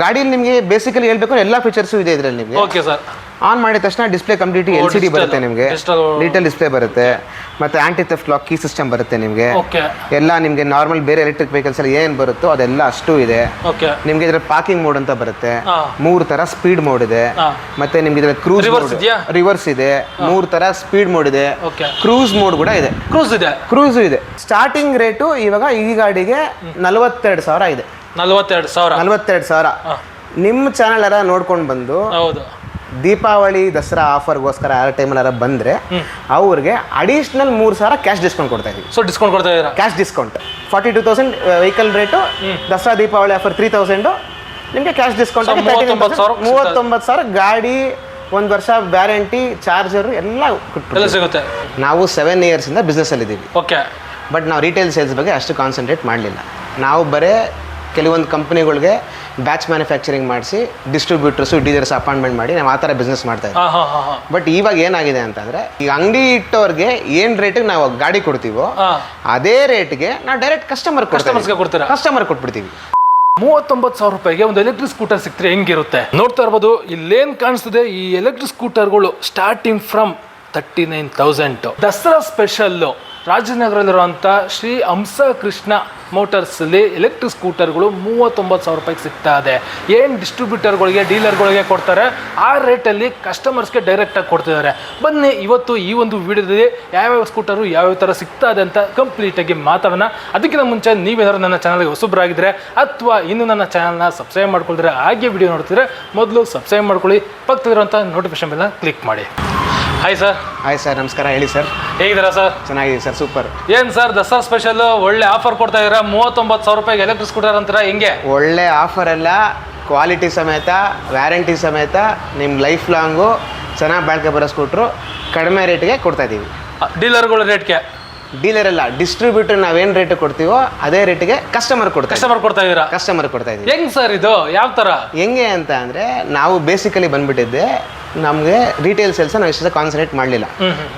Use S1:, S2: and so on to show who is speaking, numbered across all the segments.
S1: ಗಾಡಿಯಲ್ಲಿ ನಿಮಗೆ ಬೇಸಿಕಲಿ ಹೇಳ್ಬೇಕು ಎಲ್ಲ ಫೀಚರ್ಸು ಇದೆ ಇದರಲ್ಲಿ ನಿಮಗೆ.
S2: ಓಕೆ ಸರ್
S1: ಆನ್ ಮಾಡಿದ ತಕ್ಷಣ display complete L C D ಬರುತ್ತೆ ನಿಮಗೆ. ಡಿಜಿಟಲ್ ಡಿಸ್ಪ್ಲೇ ಬರುತ್ತೆ. ಮತ್ತೆ anti theft lock key system ಬರುತ್ತೆ ನಿಮಗೆ. ಎಲ್ಲ ನಿಮಗೆ ನಾರ್ಮಲ್ ಬೇರೆ ಎಲೆಕ್ಟ್ರಿಕ್ ವೆಹಿಕಲ್ಸ್ ಅಲ್ಲಿ ಏನು ಬರುತ್ತೋ ಅದೆಲ್ಲ ಅಷ್ಟು ಇದೆ. ನಿಮಗೆ ಇದರ ಪಾರ್ಕಿಂಗ್ ಮೋಡ್ ಅಂತ ಬರುತ್ತೆ. ಮೂರು ತರ ಸ್ಪೀಡ್ ಮೋಡ್ ಇದೆ. ಮತ್ತೆ ನಿಮ್ಗೆ ಇದರ ಕ್ರೂಸ್ ರಿವರ್ಸ್ ಇದೆ. ಮೂರು ತರ ಸ್ಪೀಡ್ ಮೋಡ್ ಇದೆ. ಕ್ರೂಸ್ ಮೋಡ್ ಕೂಡ ಇದೆ.
S2: ಕ್ರೂಸ್ ಇದೆ.
S1: ಕ್ರೂಸ್ ಇದೆ. ಸ್ಟಾರ್ಟಿಂಗ್ ರೇಟು ಇವಾಗ ಈ ಗಾಡಿಗೆ ನಲವತ್ತೆರಡು ಸಾವಿರ ಇದೆ.
S2: ನಲ್ವತ್ತೆರಡು ಸಾವಿರ.
S1: ನಲವತ್ತೆರಡು ಸಾವಿರ. ನಿಮ್ಮ ಚಾನಲ್ ಯಾರ ನೋಡ್ಕೊಂಡು ಬಂದು
S2: ಹೌದು.
S1: ದೀಪಾವಳಿ ದಸರಾ ಆಫರ್ಗೋಸ್ಕರ ಆ ಟೈಮಲ್ಲಿ ಬಂದ್ರೆ ಅವ್ರಿಗೆ ಅಡಿಷ್ನಲ್ ಮೂರು ಸಾವಿರ ಕ್ಯಾಶ್ ಡಿಸ್ಕೌಂಟ್ ಕೊಡ್ತಾ ಇದೀವಿ
S2: ಸೊ ಡಿಸ್ಕೌಂಟ್ ಕೊಡ್ತಾ ಇದ್ದೀರಾ?
S1: Cash discount forty two thousand vehicle rate Dasara Deepavali offer three thousand ನಿಮಗೆ ಕ್ಯಾಶ್ ಡಿಸ್ಕೌಂಟ್
S2: So, ಮೂವತ್ತೊಂಬತ್ತು ಸಾವಿರ
S1: ಮೂವತ್ತೊಂಬತ್ತು ಸಾವಿರ ಗಾಡಿ ಒಂದು ವರ್ಷ ವ್ಯಾರಂಟಿ ಚಾರ್ಜರ್ ಎಲ್ಲ
S2: ಸಿಗುತ್ತೆ.
S1: ನಾವು ಸೆವೆನ್ ಇಯರ್ಸಿಂದ ಬಿಸ್ನೆಸ್ಸಲ್ಲಿ ಇದ್ದೀವಿ
S2: ಓಕೆ
S1: ಬಟ್ ನಾವು ರಿಟೇಲ್ ಸೇಲ್ಸ್ ಬಗ್ಗೆ ಅಷ್ಟು ಕಾನ್ಸಂಟ್ರೇಟ್ ಮಾಡಲಿಲ್ಲ. ನಾವು ಬರೇ ಕೆಲವೊಂದು ಕಂಪ್ನಿಗಳಿಗೆ ಬ್ಯಾಚ್ ಮ್ಯಾನುಫ್ಯಾಕ್ಚರಿಂಗ್ ಮಾಡಿಸಿ ಡಿಸ್ಟ್ರಿಬ್ಯೂಟರ್ಸು ಡೀಲರ್ಸ್ ಅಪಾಯಿಂಟ್ಮೆಂಟ್ ಮಾಡಿ ನಾವು ಆ ಥರ ಬಿಸ್ನೆಸ್ ಮಾಡ್ತಾ ಇದ್ದೀವಿ ಬಟ್ ಇವಾಗ ಏನಾಗಿದೆ ಅಂತಂದರೆ ಈಗ ಅಂಗಡಿ ಇಟ್ಟವ್ರಿಗೆ ಏನು ರೇಟಿಗೆ ನಾವು ಗಾಡಿ ಕೊಡ್ತೀವೋ ಅದೇ ರೇಟ್ಗೆ ನಾವು ಡೈರೆಕ್ಟ್ ಕಸ್ಟಮರ್
S2: ಕಸ್ಟಮರ್ಸ್ಗೆ ಕೊಡ್ತೀರಾ?
S1: ಕಸ್ಟಮರ್ ಕೊಟ್ಬಿಡ್ತೀವಿ.
S2: ಮೂವತ್ತೊಂಬತ್ತು ಸಾವಿರ ರೂಪಾಯಿಗೆ ಒಂದು ಎಲೆಕ್ಟ್ರಿಕ್ ಸ್ಕೂಟರ್ ಸಿಕ್ತರೆ ಹೆಂಗಿರುತ್ತೆ? ನೋಡ್ತಾ ಇರ್ಬೋದು ಇಲ್ಲೇನು ಕಾಣಿಸ್ತದೆ ಈ electric ಸ್ಕೂಟರ್ಗಳು starting from thirty nine thousand Dasara special ರಾಜನಗರದಲ್ಲಿರುವಂಥ Shri Hamsa Krishna ಮೋಟರ್ಸಲ್ಲಿ ಎಲೆಕ್ಟ್ರಿಕ್ ಸ್ಕೂಟರ್ಗಳು ಮೂವತ್ತೊಂಬತ್ತು ಸಾವಿರ ರೂಪಾಯಿಗೆ ಸಿಗ್ತಾ ಇದೆ. ಏನು ಡಿಸ್ಟ್ರಿಬ್ಯೂಟರ್ಗಳಿಗೆ ಡೀಲರ್ಗಳಿಗೆ ಕೊಡ್ತಾರೆ? ಆ ರೇಟಲ್ಲಿ ಕಸ್ಟಮರ್ಸ್ಗೆ ಡೈರೆಕ್ಟಾಗಿ ಕೊಡ್ತಿದ್ದಾರೆ. ಬನ್ನಿ, ಇವತ್ತು ಈ ಒಂದು ವಿಡಿಯೋದಲ್ಲಿ ಯಾವ್ಯಾವ ಸ್ಕೂಟರು ಯಾವ್ಯಾವ ಥರ ಸಿಗ್ತಾ ಇದೆ ಅಂತ ಕಂಪ್ಲೀಟಾಗಿ ಮಾತಾಡೋಣ. ಅದಕ್ಕಿಂತ ಮುಂಚೆ ನೀವೇನಾದ್ರು ನನ್ನ ಚಾನಲ್ಗೆ ಹೊಸಬ್ರಾಗಿದ್ದರೆ ಅಥವಾ ಇನ್ನು ನನ್ನ ಚಾನಲ್ನ ಸಬ್ಸ್ಕ್ರೈಬ್ ಮಾಡ್ಕೊಳ್ತಾರೆ ಹಾಗೆ ವಿಡಿಯೋ ನೋಡ್ತಿದ್ರೆ ಮೊದಲು ಸಬ್ಸ್ಕ್ರೈಬ್ ಮಾಡ್ಕೊಳ್ಳಿ. ಪಕ್ಕದಲ್ಲಿರುವಂಥ ನೋಟಿಫಿಕೇಶನ್ ಬೆಲ್ಲ ಕ್ಲಿಕ್ ಮಾಡಿ. ಹಾಯ್ ಸರ್
S1: ಹಾಯ್ ಸರ್ ನಮಸ್ಕಾರ. ಹೇಳಿ ಸರ್
S2: ಹೇಗಿದ್ದೀರಾ ಸರ್
S1: ಚೆನ್ನಾಗಿದೆ ಸರ್ ಸೂಪರ್
S2: ಏನು ಸರ್ ದಸರಾ ಸ್ಪೆಷಲ್ ಒಳ್ಳೆ ಆಫರ್ ಕೊಡ್ತಾ ಇದ್ದೀರಾ? ಮೂವತ್ತೊಂಬತ್ತು ಸಾವಿರ ರೂಪಾಯಿಗೆ ಎಲೆಕ್ಟ್ರಿಕ್ ಸ್ಕೂಟರ್ ಅಂತೀರಾ? ಹಿಂಗೆ?
S1: ಒಳ್ಳೆ ಆಫರ್ ಎಲ್ಲ ಕ್ವಾಲಿಟಿ ಸಮೇತ ವ್ಯಾರಂಟಿ ಸಮೇತ ನಿಮ್ಮ ಲೈಫ್ ಲಾಂಗು ಚೆನ್ನಾಗಿ ಬಾಳ್ಕೆ ಬರೋ ಸ್ಕೂಟ್ರು ಕಡಿಮೆ ರೇಟ್ಗೆ ಕೊಡ್ತಾ ಇದ್ದೀವಿ.
S2: ಡೀಲರ್ಗಳ ರೇಟ್ಗೆ
S1: ಡೀಲರ್ ಅಲ್ಲ ಡಿಸ್ಟ್ರಿಬ್ಯೂಟರ್ ನಾವೇನು ರೇಟ್ ಕೊಡ್ತೀವೋ ಅದೇ ರೇಟ್ಗೆ ಕಸ್ಟಮರ್ ಕೊಡ್ತಾ
S2: ಕಸ್ಟಮರ್ ಕೊಡ್ತಾ ಇದೀರಾ
S1: ಕಸ್ಟಮರ್ ಕೊಡ್ತಾ ಇದೀವಿ
S2: ಹೆಂಗ್ ಸರ್ ಇದು? ಯಾವ ತರ?
S1: ಹೆಂಗೆ ಅಂತ ಅಂದರೆ ನಾವು ಬೇಸಿಕಲಿ ಬಂದ್ಬಿಟ್ಟಿದ್ದೆ ನಮಗೆ ರಿಟೇಲ್ ಸೇಲ್ಸ್ ನಾವು ಇಷ್ಟ ಕಾನ್ಸಂಟ್ರೇಟ್ ಮಾಡಲಿಲ್ಲ.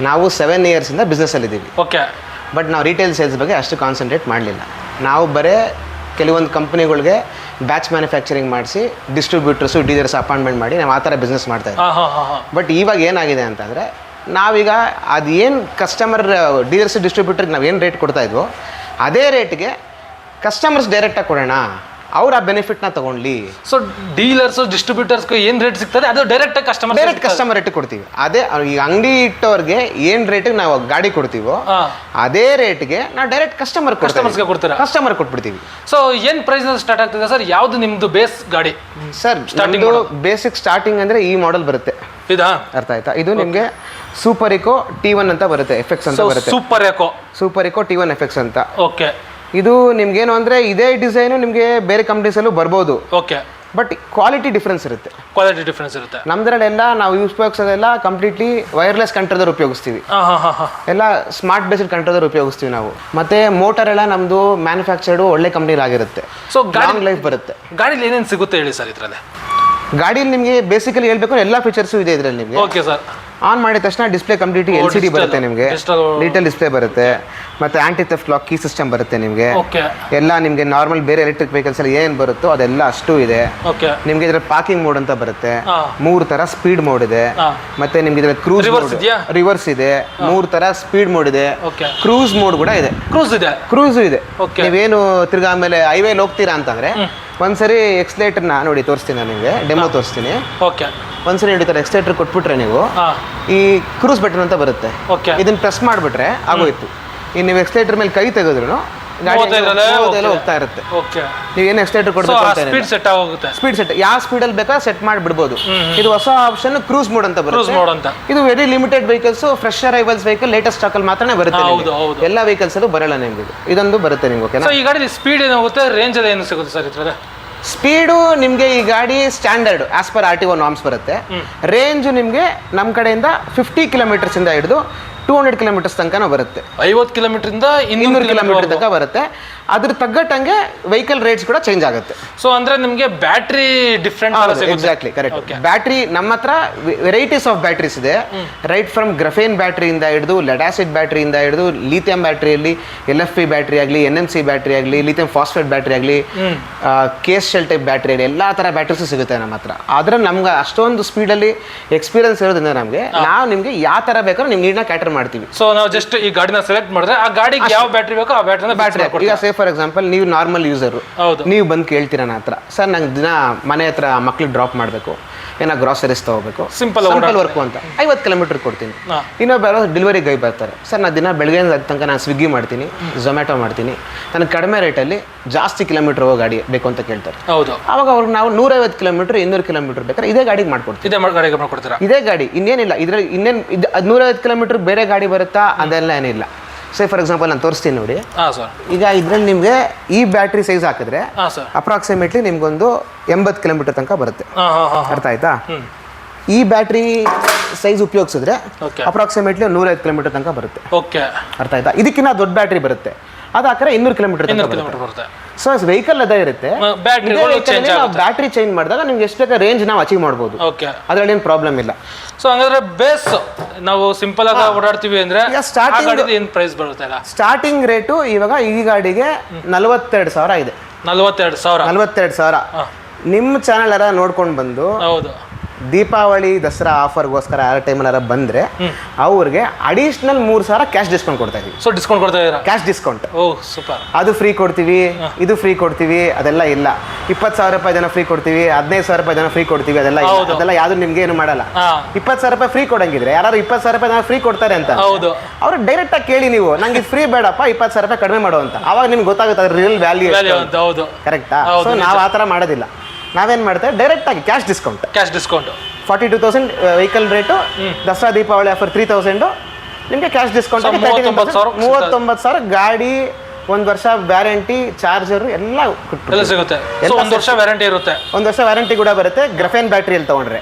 S1: ನಾವು ಸೆವೆನ್ ಇಯರ್ಸಿಂದ ಬಿಸ್ನೆಸ್ಸಲ್ಲಿ ಇದ್ದೀವಿ
S2: ಓಕೆ
S1: ಬಟ್ ನಾವು ರಿಟೇಲ್ ಸೇಲ್ಸ್ ಬಗ್ಗೆ ಅಷ್ಟು ಕಾನ್ಸಂಟ್ರೇಟ್ ಮಾಡಲಿಲ್ಲ. ನಾವು ಬರೇ ಕೆಲವೊಂದು ಕಂಪ್ನಿಗಳಿಗೆ ಬ್ಯಾಚ್ ಮ್ಯಾನುಫ್ಯಾಕ್ಚರಿಂಗ್ ಮಾಡಿಸಿ ಡಿಸ್ಟ್ರಿಬ್ಯೂಟರ್ಸು ಡೀಲರ್ಸ್ ಅಪಾಯಿಂಟ್ಮೆಂಟ್ ಮಾಡಿ ನಾವು ಆ ಥರ ಬಿಸ್ನೆಸ್ ಮಾಡ್ತಾ ಇದ್ದೀವಿ ಬಟ್ ಇವಾಗ ಏನಾಗಿದೆ ಅಂತಂದರೆ ನಾವೀಗ ಅದು ಏನು ಕಸ್ಟಮರ್ ಡೀಲರ್ಸ್ ಡಿಸ್ಟ್ರಿಬ್ಯೂಟರ್ಗೆ ನಾವು ಏನು ರೇಟ್ ಕೊಡ್ತಾ ಇದ್ವೋ ಅದೇ ರೇಟ್ಗೆ ಕಸ್ಟಮರ್ಸ್ ಡೈರೆಕ್ಟಾಗಿ ಕೊಡೋಣ. ಅವ್ರು ಆ ಬೆನಿಫಿಟ್ನ ತೊಗೊಳ್ಳಿ
S2: ಸೊ ಡೀಲರ್ಸ್ ಡಿಸ್ಟ್ರಿಬ್ಯೂಟರ್ಸ್ ಏನು ರೇಟ್ ಸಿಗ್ತದೆ? ಅದು direct customer
S1: direct customer rate ಕೊಡ್ತೀವಿ. ಅದೇ ಈಗ ಅಂಗಡಿ ಇಟ್ಟವ್ರಿಗೆ ಏನು ರೇಟಿಗೆ ನಾವು ಗಾಡಿ ಕೊಡ್ತೀವೋ ಅದೇ ರೇಟ್ಗೆ ನಾವು ಡೈರೆಕ್ಟ್ ಕಸ್ಟಮರ್
S2: ಕಸ್ಟಮರ್ಸ್ಗೆ ಕೊಡ್ತೀರಾ?
S1: ಕಸ್ಟಮರ್ ಕೊಟ್ಬಿಡ್ತೀವಿ.
S2: ಸೊ ಏನು ಪ್ರೈಸ್ ಸ್ಟಾರ್ಟ್ ಆಗ್ತಿದೆ ಸರ್? ಯಾವುದು ನಿಮ್ಮದು ಬೇಸ್ ಗಾಡಿ?
S1: ಸರ್ ಸ್ಟಾರ್ಟಿಂಗ್ ಬೇಸಿಕ್ ಸ್ಟಾರ್ಟಿಂಗ್ ಅಂದರೆ ಈ ಮಾಡೆಲ್ ಬರುತ್ತೆ.
S2: ಇದಾ
S1: ಅರ್ಥ ಆಯ್ತಾ? ಇದು ನಿಮಗೆ ಸೂಪರ್ ಇಕೋ ಟಿ ಒನ್ ಅಂತ ಬರುತ್ತೆ ಎಫೆಕ್ಸ್ ಅಂತ ಬರುತ್ತೆ.
S2: Super eco
S1: super eco T one effects ಅಂತ.
S2: ಓಕೆ
S1: ಇದು ನಿಮ್ಗೇನು ಅಂದರೆ ಇದೇ ಡಿಸೈನು ನಿಮಗೆ ಬೇರೆ ಕಂಪ್ನೀಸಲ್ಲೂ ಬರ್ಬೋದು.
S2: ಓಕೆ
S1: ಬಟ್ ಕ್ವಾಲಿಟಿ ಡಿಫ್ರೆನ್ಸ್ ಇರುತ್ತೆ.
S2: ಕ್ವಾಲಿಟಿ ಡಿಫ್ರೆನ್ಸ್ ಇರುತ್ತೆ.
S1: ನಮ್ದ್ರಲ್ಲೆಲ್ಲ ನಾವು ಯೂಸ್ ಉಪಯೋಗಿಸೋದೆಲ್ಲ ಕಂಪ್ಲೀಟ್ಲಿ ವೈರ್ಲೆಸ್ ಕಂಟ್ರೋಲರ್ ಉಪಯೋಗಿಸ್ತೀವಿ. ಎಲ್ಲ ಸ್ಮಾರ್ಟ್ ಬೇಸ್ಡ್ ಕಂಟ್ರೋಲರ್ ಉಪಯೋಗಿಸ್ತೀವಿ ನಾವು. ಮತ್ತೆ ಮೋಟರ್ ಎಲ್ಲ ನಮ್ದು ಮ್ಯಾನುಫ್ಯಾಕ್ಚರ್ಡ್ ಒಳ್ಳೆ ಕಂಪ್ನಿಲಾಗಿರುತ್ತೆ
S2: ಸೊ ಗಾಡಿ
S1: ಲೈಫ್ ಬರುತ್ತೆ.
S2: ಗಾಡಿಲಿ ಏನೇನು ಸಿಗುತ್ತೆ ಹೇಳಿ ಸರ್ ಇದರಲ್ಲಿ?
S1: ಗಾಡಿಯಲ್ಲಿ ನಿಮಗೆ ಬೇಸಿಕಲಿ ಹೇಳ್ಬೇಕು ಎಲ್ಲ ಫೀಚರ್ಸು ಇದೆ ಇದರಲ್ಲಿ ನಿಮಗೆ.
S2: ಓಕೆ ಸರ್
S1: ಆನ್ ಮಾಡಿದ ತಕ್ಷಣ display complete L C D ಬರುತ್ತೆ ನಿಮಗೆ. ಡಿಜಿಟಲ್ ಡಿಸ್ಪ್ಲೇ ಬರುತ್ತೆ. ಮತ್ತೆ anti theft lock key system ಬರುತ್ತೆ ನಿಮಗೆ. ಎಲ್ಲ ನಿಮಗೆ ನಾರ್ಮಲ್ ಬೇರೆ ಎಲೆಕ್ಟ್ರಿಕ್ ವೆಹಿಕಲ್ಸ್ ಅಲ್ಲಿ ಏನು ಬರುತ್ತೋ ಅದೆಲ್ಲ ಅಷ್ಟು ಇದೆ. ನಿಮಗೆ ಇದರ ಪಾರ್ಕಿಂಗ್ ಮೋಡ್ ಅಂತ ಬರುತ್ತೆ. ಮೂರು ತರ ಸ್ಪೀಡ್ ಮೋಡ್ ಇದೆ. ಮತ್ತೆ ನಿಮ್ಗೆ ಇದರ ಕ್ರೂಸ್ ರಿವರ್ಸ್ ಇದೆ. ಮೂರು ತರ ಸ್ಪೀಡ್ ಮೋಡ್ ಇದೆ. ಕ್ರೂಸ್ ಮೋಡ್ ಕೂಡ ಇದೆ.
S2: ಕ್ರೂಸ್ ಇದೆ?
S1: ಕ್ರೂಸ್ ಇದೆ. ನೀವೇನು ತಿರ್ಗಾ ಆಮೇಲೆ ಹೈವೇಲಿ ಹೋಗ್ತೀರಾ ಅಂತಂದ್ರೆ ಒಂದ್ಸರಿ ಎಕ್ಸ್ಲೇಟರ್ನ ನೋಡಿ ತೋರಿಸ್ತೀನಿ ನಾನು ನಿಮಗೆ ಡೆಮೋ ತೋರಿಸ್ತೀನಿ.
S2: ಓಕೆ.
S1: ಒಂದ್ಸರಿ ನೋಡಿ ತರ ಎಕ್ಸ್ಲೇಟರ್ ಕೊಟ್ಬಿಟ್ರೆ ನೀವು ಈ ಕ್ರೂಸ್ ಬಟನ್ ಅಂತ ಬರುತ್ತೆ.
S2: ಓಕೆ.
S1: ಇದನ್ನ ಪ್ರೆಸ್ ಮಾಡಿಬಿಟ್ರೆ ಆಗೋಯ್ತು. ಇನ್ನು ನೀವು ಎಕ್ಸ್ಲೇಟರ್ ಮೇಲೆ ಕೈ ತೆಗೆದ್ರು ಗಾಡಿ. ಹೋಗ್ತಾ ಇರುತ್ತೆ.
S2: ಓಕೆ.
S1: ಏನು ಎಕ್ಸ್ಲೇಟರ್ ಕೊಡಬೇಕು
S2: ಸೆಟ್ ಆಗುತ್ತೆ
S1: ಸ್ಪೀಡ್ ಸೆಟ್ ಯಾವ ಸ್ಪೀಡಲ್ಲಿ ಬೇಕಾ ಸೆಟ್ ಮಾಡಿ ಬಿಡ್ಬೋದು ಇದು ಹೊಸ ಆಪ್ಷನ್ ಕ್ರೂಸ್ ಮೋಡ್ ಅಂತ ಬರುತ್ತೆ. ಇದು very limited vehicles fresh arrivals vehicle latest stock ಅಲ್ಲಿ ಮಾತ್ರ ಬರುತ್ತೆ. ಎಲ್ಲ ವೆಹಿಕಲ್ಸ್ ಅದು ಬರಲ್ಲ ನಿಮ್ಗೆ. ಇದು. ಇದೊಂದು ಬರುತ್ತೆ ನಿಮ್ಗೆ ಓಕೆನಾ
S2: ಸೊ ಈ ಗಾಡಿ ಸ್ಪೀಡ್ ಏನಾಗುತ್ತೆ ರೇಂಜ್ ಏನು ಸಿಗುತ್ತೆ ಸರ್ ಇದ್ರಲ್ಲಿ
S1: ಸ್ಪೀಡು ನಿಮಗೆ ಈ ಗಾಡಿ standard as per R T O norms ಬರುತ್ತೆ. ರೇಂಜ್ ನಿಮಗೆ ನಮ್ಮ ಕಡೆಯಿಂದ ಫಿಫ್ಟಿ ಕಿಲೋಮೀಟರ್ಸ್ ಇಂದ ಹಿಡಿದು ಟೂ ಹಂಡ್ರೆಡ್ ಕಿಲೋಮೀಟರ್ಸ್ ತನಕ ಬರುತ್ತೆ.
S2: ಐವತ್ತು ಕಿಲೋಮೀಟರ್ ಇಂದ ಇನ್ನೂರು
S1: ಇನ್ನೂರು ಕಿಲೋಮೀಟರ್ ತನಕ ಬರುತ್ತೆ. ಅದ್ರ ತಗ್ಗಟ್ಟಂಗೆ ವೆಹಿಕಲ್ ರೇಟ್ಸ್ ಕೂಡ ಚೇಂಜ್ ಆಗುತ್ತೆ.
S2: ಸೊ ಅಂದ್ರೆ ನಿಮಗೆ battery different
S1: exactly correct battery ನಮ್ಮ ಹತ್ರ ವೆರೈಟೀಸ್ ಆಫ್ ಬ್ಯಾಟ್ರೀಸ್ ಇದೆ. ರೈಟ್ ಫ್ರಮ್ ಗ್ರಫೇನ್ ಬ್ಯಾಟ್ರಿಯಿಂದ ಹಿಡಿದು ಲೆಡಾಸಿಡ್ ಬ್ಯಾಟ್ರಿಯಿಂದ ಹಿಡಿದು ಲಿಥಿಯಂ ಬ್ಯಾಟ್ರಿಯಲ್ಲಿ ಎಲ್ ಎಫ್ ಪಿ ಬ್ಯಾಟ್ರಿ ಆಗಲಿ ಎನ್ ಎಂ ಸಿ ಬ್ಯಾಟ್ರಿ ಆಗಲಿ ಲಿಥಿಯಂ ಫಾಸ್ಫೇಟ್ ಬ್ಯಾಟ್ರಿ ಆಗಲಿ ಕೇಸ್ ಶೆಲ್ ಟೈಪ್ ಬ್ಯಾಟ್ರಿ ಆಗಲಿ ಎಲ್ಲ ಥರ ಬ್ಯಾಟ್ರೀಸ್ ಸಿಗುತ್ತೆ ನಮ್ಮ ಹತ್ರ. ಆದ್ರೆ ನಮ್ಗೆ ಅಷ್ಟೊಂದು ಸ್ಪೀಡಲ್ಲಿ ಎಕ್ಸ್ಪೀರಿಯನ್ಸ್ ಇರೋದ್ರಿಂದ ನಮಗೆ ನಾವು ನಿಮಗೆ ಯಾವ ಥರ ಬೇಕಾದ್ರೂ ನಿಮ್ಗೆ ನೀಡನ್ನ ಕ್ಯಾಟರ್ ಮಾಡ್ತೀವಿ.
S2: ಸೊ ನಾವು ಜಸ್ಟ್ ಈ ಗಾಡಿನ ಸೆಲೆಕ್ಟ್ ಮಾಡಿದ್ರೆ ಆ ಗಾಡಿಗೆ ಯಾವ ಬ್ಯಾಟ್ರಿ ಬೇಕೋ ಆ ಬ್ಯಾಟ್ರಿ
S1: ಬ್ಯಾಟ್ರಿ ಈಗ ಫಾರ್ ಎಕ್ಸಾಂಪಲ್ ನೀವು ನಾರ್ಮಲ್ ಯೂಸರು
S2: ಹೌದು.
S1: ನೀವು ಬಂದು ಕೇಳ್ತೀರ ನನ್ನ ಹತ್ರ. ಸರ್ ನಂಗೆ ದಿನ ಮನೆ ಹತ್ರ ಮಕ್ಳಿಗೆ ಡ್ರಾಪ್ ಮಾಡಬೇಕು. ಏನೋ ಗ್ರಾಸರೀಸ್ ತಗೋಬೇಕು.
S2: ಸಿಂಪಲ್
S1: ಸಿಂಪಲ್ ವರ್ಕು ಅಂತ. ಐವತ್ತು ಕಿಲೋಮೀಟರ್ ಕೊಡ್ತೀನಿ.
S2: ಇನ್ನೊಬ್ಬ
S1: ಇನ್ನೊಬ್ಬರು ಡೆಲಿವರಿ ಗೈ ಬರ್ತಾರೆ. ಸರ್ ನಾನು ದಿನ ಬೆಳಗ್ಗೆ ತನಕ ನಾನು ಸ್ವಿಗ್ಗಿ ಮಾಡ್ತೀನಿ ಝೊಮ್ಯಾಟೊ ಮಾಡ್ತೀನಿ. ನನಗೆ ಕಡಿಮೆ ರೇಟಲ್ಲಿ ಜಾಸ್ತಿ ಕಿಲೋಮೀಟರ್ ಹೋಗೋ ಗಾಡಿ ಬೇಕು ಅಂತ ಕೇಳ್ತಾರೆ.
S2: ಹೌದು.
S1: ಅವಾಗ ಅವ್ರಿಗೆ ನಾವು ನೂರೈವತ್ತು ಕಿಲೋಮೀಟರ್ ಇನ್ನೂರು ಕಿಲೋಮೀಟರ್ ಬೇಕಾದ್ರೆ ಇದೇ ಗಾಡಿಗೆ ಮಾಡ್ಕೊಡ್ತೀವಿ.
S2: ಇದೇ ಗಾಡಿಗೆ ಮಾಡ್ಕೊಡ್ತೀರಾ?
S1: ಇದೇ ಗಾಡಿ. ಇನ್ನೇನಿಲ್ಲ. ಇದ್ರಲ್ಲಿ ಇನ್ನೇನು ಇದು ನೂರೈವತ್ತು ಕಿಲೋಮೀಟರ್ ಬೇರೆ ಗಾಡಿ ಬರುತ್ತಾ? ಅದೆಲ್ಲ ಏನಿಲ್ಲ. ಸೇ ಫಾರ್ ಎಕ್ಸಾಂಪಲ್ ನಾನು ತೋರಿಸ್ತೀನಿ ನೋಡಿ.
S2: ಹಾ ಸರ್
S1: ಈಗ ಇದ್ರಲ್ಲಿ ನಿಮಗೆ ಈ ಬ್ಯಾಟ್ರಿ ಸೈಜ್ ಹಾಕಿದ್ರೆ
S2: ಹಾ ಸರ್
S1: ಅಪ್ರಾಕ್ಸಿಮೇಟ್ಲಿ ನಿಮ್ಗೊಂದು ಎಂಬತ್ತು ಕಿಲೋಮೀಟರ್ ತನಕ ಬರುತ್ತೆ.
S2: ಹಾ ಹಾ ಹಾ
S1: ಅರ್ಥ ಆಯ್ತಾ? ಈ ಬ್ಯಾಟ್ರಿ ಸೈಜ್ ಉಪಯೋಗಿಸಿದ್ರೆ ಅಪ್ರಾಕ್ಸಿಮೇಟ್ಲಿ ನೂರೈದು ಕಿಲೋಮೀಟರ್ ತನಕ ಬರುತ್ತೆ.
S2: ಓಕೆ
S1: ಅರ್ಥ ಆಯ್ತಾ? ಇದಕ್ಕಿಂತ ದೊಡ್ಡ ಬ್ಯಾಟ್ರಿ ಬರುತ್ತೆ. ಅದು ಆ ಇನ್ನೂರು ಕಿಲೋಮೀಟರ್ ತನಕ
S2: ಇನ್ನೂರು ಕಿಲೋಮೀಟರ್ ಬರುತ್ತೆ.
S1: ಸೊ ವೆಹಿಕಲ್ ಅದೇ ಇರುತ್ತೆ. ಬ್ಯಾಟ್ರಿ ಚೇಂಜ್ ಮಾಡಿದಾಗ ನಿಮ್ಗೆ ಎಷ್ಟು ಬೇಕಾದ ರೇಂಜ್ ನಾವು ಅಚೀವ್ ಮಾಡ್ಬೋದು.
S2: ಓಕೆ
S1: ಅದ್ರಲ್ಲಿ ಏನು ಪ್ರಾಬ್ಲಮ್ ಇಲ್ಲ.
S2: ಸೊ ಹಂಗಾದ್ರೆ ಬೇಸ್ ನಾವು ಸಿಂಪಲ್ ಆಗಿ ಓಡಾಡ್ತೀವಿ ಅಂದ್ರೆ ಸ್ಟಾರ್ಟಿಂಗ್ ಏನ್ ಪ್ರೈಸ್ ಬರುತ್ತೆ
S1: ಸ್ಟಾರ್ಟಿಂಗ್ ರೇಟು ಇವಾಗ ಈ ಗಾಡಿಗೆ ನಲವತ್ತೆರಡು ಸಾವಿರ ಇದೆ
S2: ನಲವತ್ತೆರಡು ಸಾವಿರ.
S1: ನಲವತ್ತೆರಡು ಸಾವಿರ. ನಿಮ್ಮ ಚಾನಲ್ ಎಲ್ಲ ನೋಡ್ಕೊಂಡು ಬಂದು
S2: ಹೌದು.
S1: ದೀಪಾವಳಿ ದಸರಾ ಆಫರ್ಗೋಸ್ಕರ ಆ ಟೈಮಲ್ಲಿ ಬಂದರೆ ಅವ್ರಿಗೆ ಅಡಿಷ್ನಲ್ ಮೂರು ಸಾವಿರ ಕ್ಯಾಶ್ ಡಿಸ್ಕೌಂಟ್ ಕೊಡ್ತಾ ಇದೀವಿ.
S2: ಸೊ ಡಿಸ್ಕೌಂಟ್ ಕೊಡ್ತಾ
S1: ಕ್ಯಾಶ್ ಡಿಸ್ಕೌಂಟ್
S2: ಓ ಸೂಪರ್
S1: ಅದು ಫ್ರೀ ಕೊಡ್ತೀವಿ ಇದು ಫ್ರೀ ಕೊಡ್ತೀವಿ ಅದೆಲ್ಲ ಇಲ್ಲ. ಇಪ್ಪತ್ತು ಸಾವಿರ ರೂಪಾಯಿ ಜನ ಫ್ರೀ ಕೊಡ್ತೀವಿ ಹದಿನೈದು ಸಾವಿರ ರೂಪಾಯಿ ಜನ ಫ್ರೀ ಕೊಡ್ತೀವಿ ಅದೆಲ್ಲ ಇಲ್ಲ.
S2: ಹೌದು.
S1: ಅದೆಲ್ಲ ಯಾವುದು ನಿಮ್ಗೆ ಏನು ಮಾಡಲ್ಲ. ಇಪ್ಪತ್ತು ಸಾವಿರ ರೂಪಾಯಿ ಫ್ರೀ ಕೊಡಂಗಿದ್ರೆ ಯಾರು ಇಪ್ಪತ್ತು ಸಾವಿರ ರೂಪಾಯಿ ಜನ ಫ್ರೀ ಕೊಡ್ತಾರೆ ಅಂತ.
S2: ಹೌದು.
S1: ಅವ್ರು ಡೈರೆಕ್ಟ್ ಆಗಿ ಕೇಳಿ ನೀವು ನಂಗೆ ಫ್ರೀ ಬೇಡಪ್ಪ ಇಪ್ಪತ್ತು ಸಾವಿರ ರೂಪಾಯಿ ಕಡಿಮೆ ಮಾಡು ಅಂತ. ಅವಾಗ ನಿಮ್ಗೆ ಗೊತ್ತಾಗುತ್ತೆ ಅದ್ರ ರಿಯಲ್ ವ್ಯಾಲ್ಯೂ
S2: ವ್ಯಾಲ್ಯೂ ಅಂತ. ಹೌದು
S1: ಕರೆಕ್ಟಾ ಸೊ ನಾವು ಆ ಥರ ಮಾಡೋದಿಲ್ಲ. ನಾವೇನು ಮಾಡ್ತೇವೆ? ಡೈರೆಕ್ಟ್ ಆಗಿ cash discount
S2: cash discount
S1: forty two thousand vehicle rate Dasara Deepavali offer three thousand ನಿಮಗೆ ಕ್ಯಾಶ್ ಡಿಸ್ಕೌಂಟ್
S2: So, ಮೂವತ್ತೊಂಬತ್ತು ಸಾವಿರ
S1: ಗಾಡಿ ಒಂದು ವರ್ಷ ವ್ಯಾರಂಟಿ ಚಾರ್ಜರ್ ಎಲ್ಲ
S2: ಎಲ್ಲ ಸಿಗುತ್ತೆ. ಒಂದು ವರ್ಷ ವ್ಯಾರಂಟಿ ಇರುತ್ತೆ.
S1: ಒಂದು ವರ್ಷ ವ್ಯಾರಂಟಿ ಕೂಡ ಬರುತ್ತೆ. ಗ್ರಫೇನ್ ಬ್ಯಾಟ್ರಿಯಲ್ಲಿ ತಗೊಂಡ್ರೆ.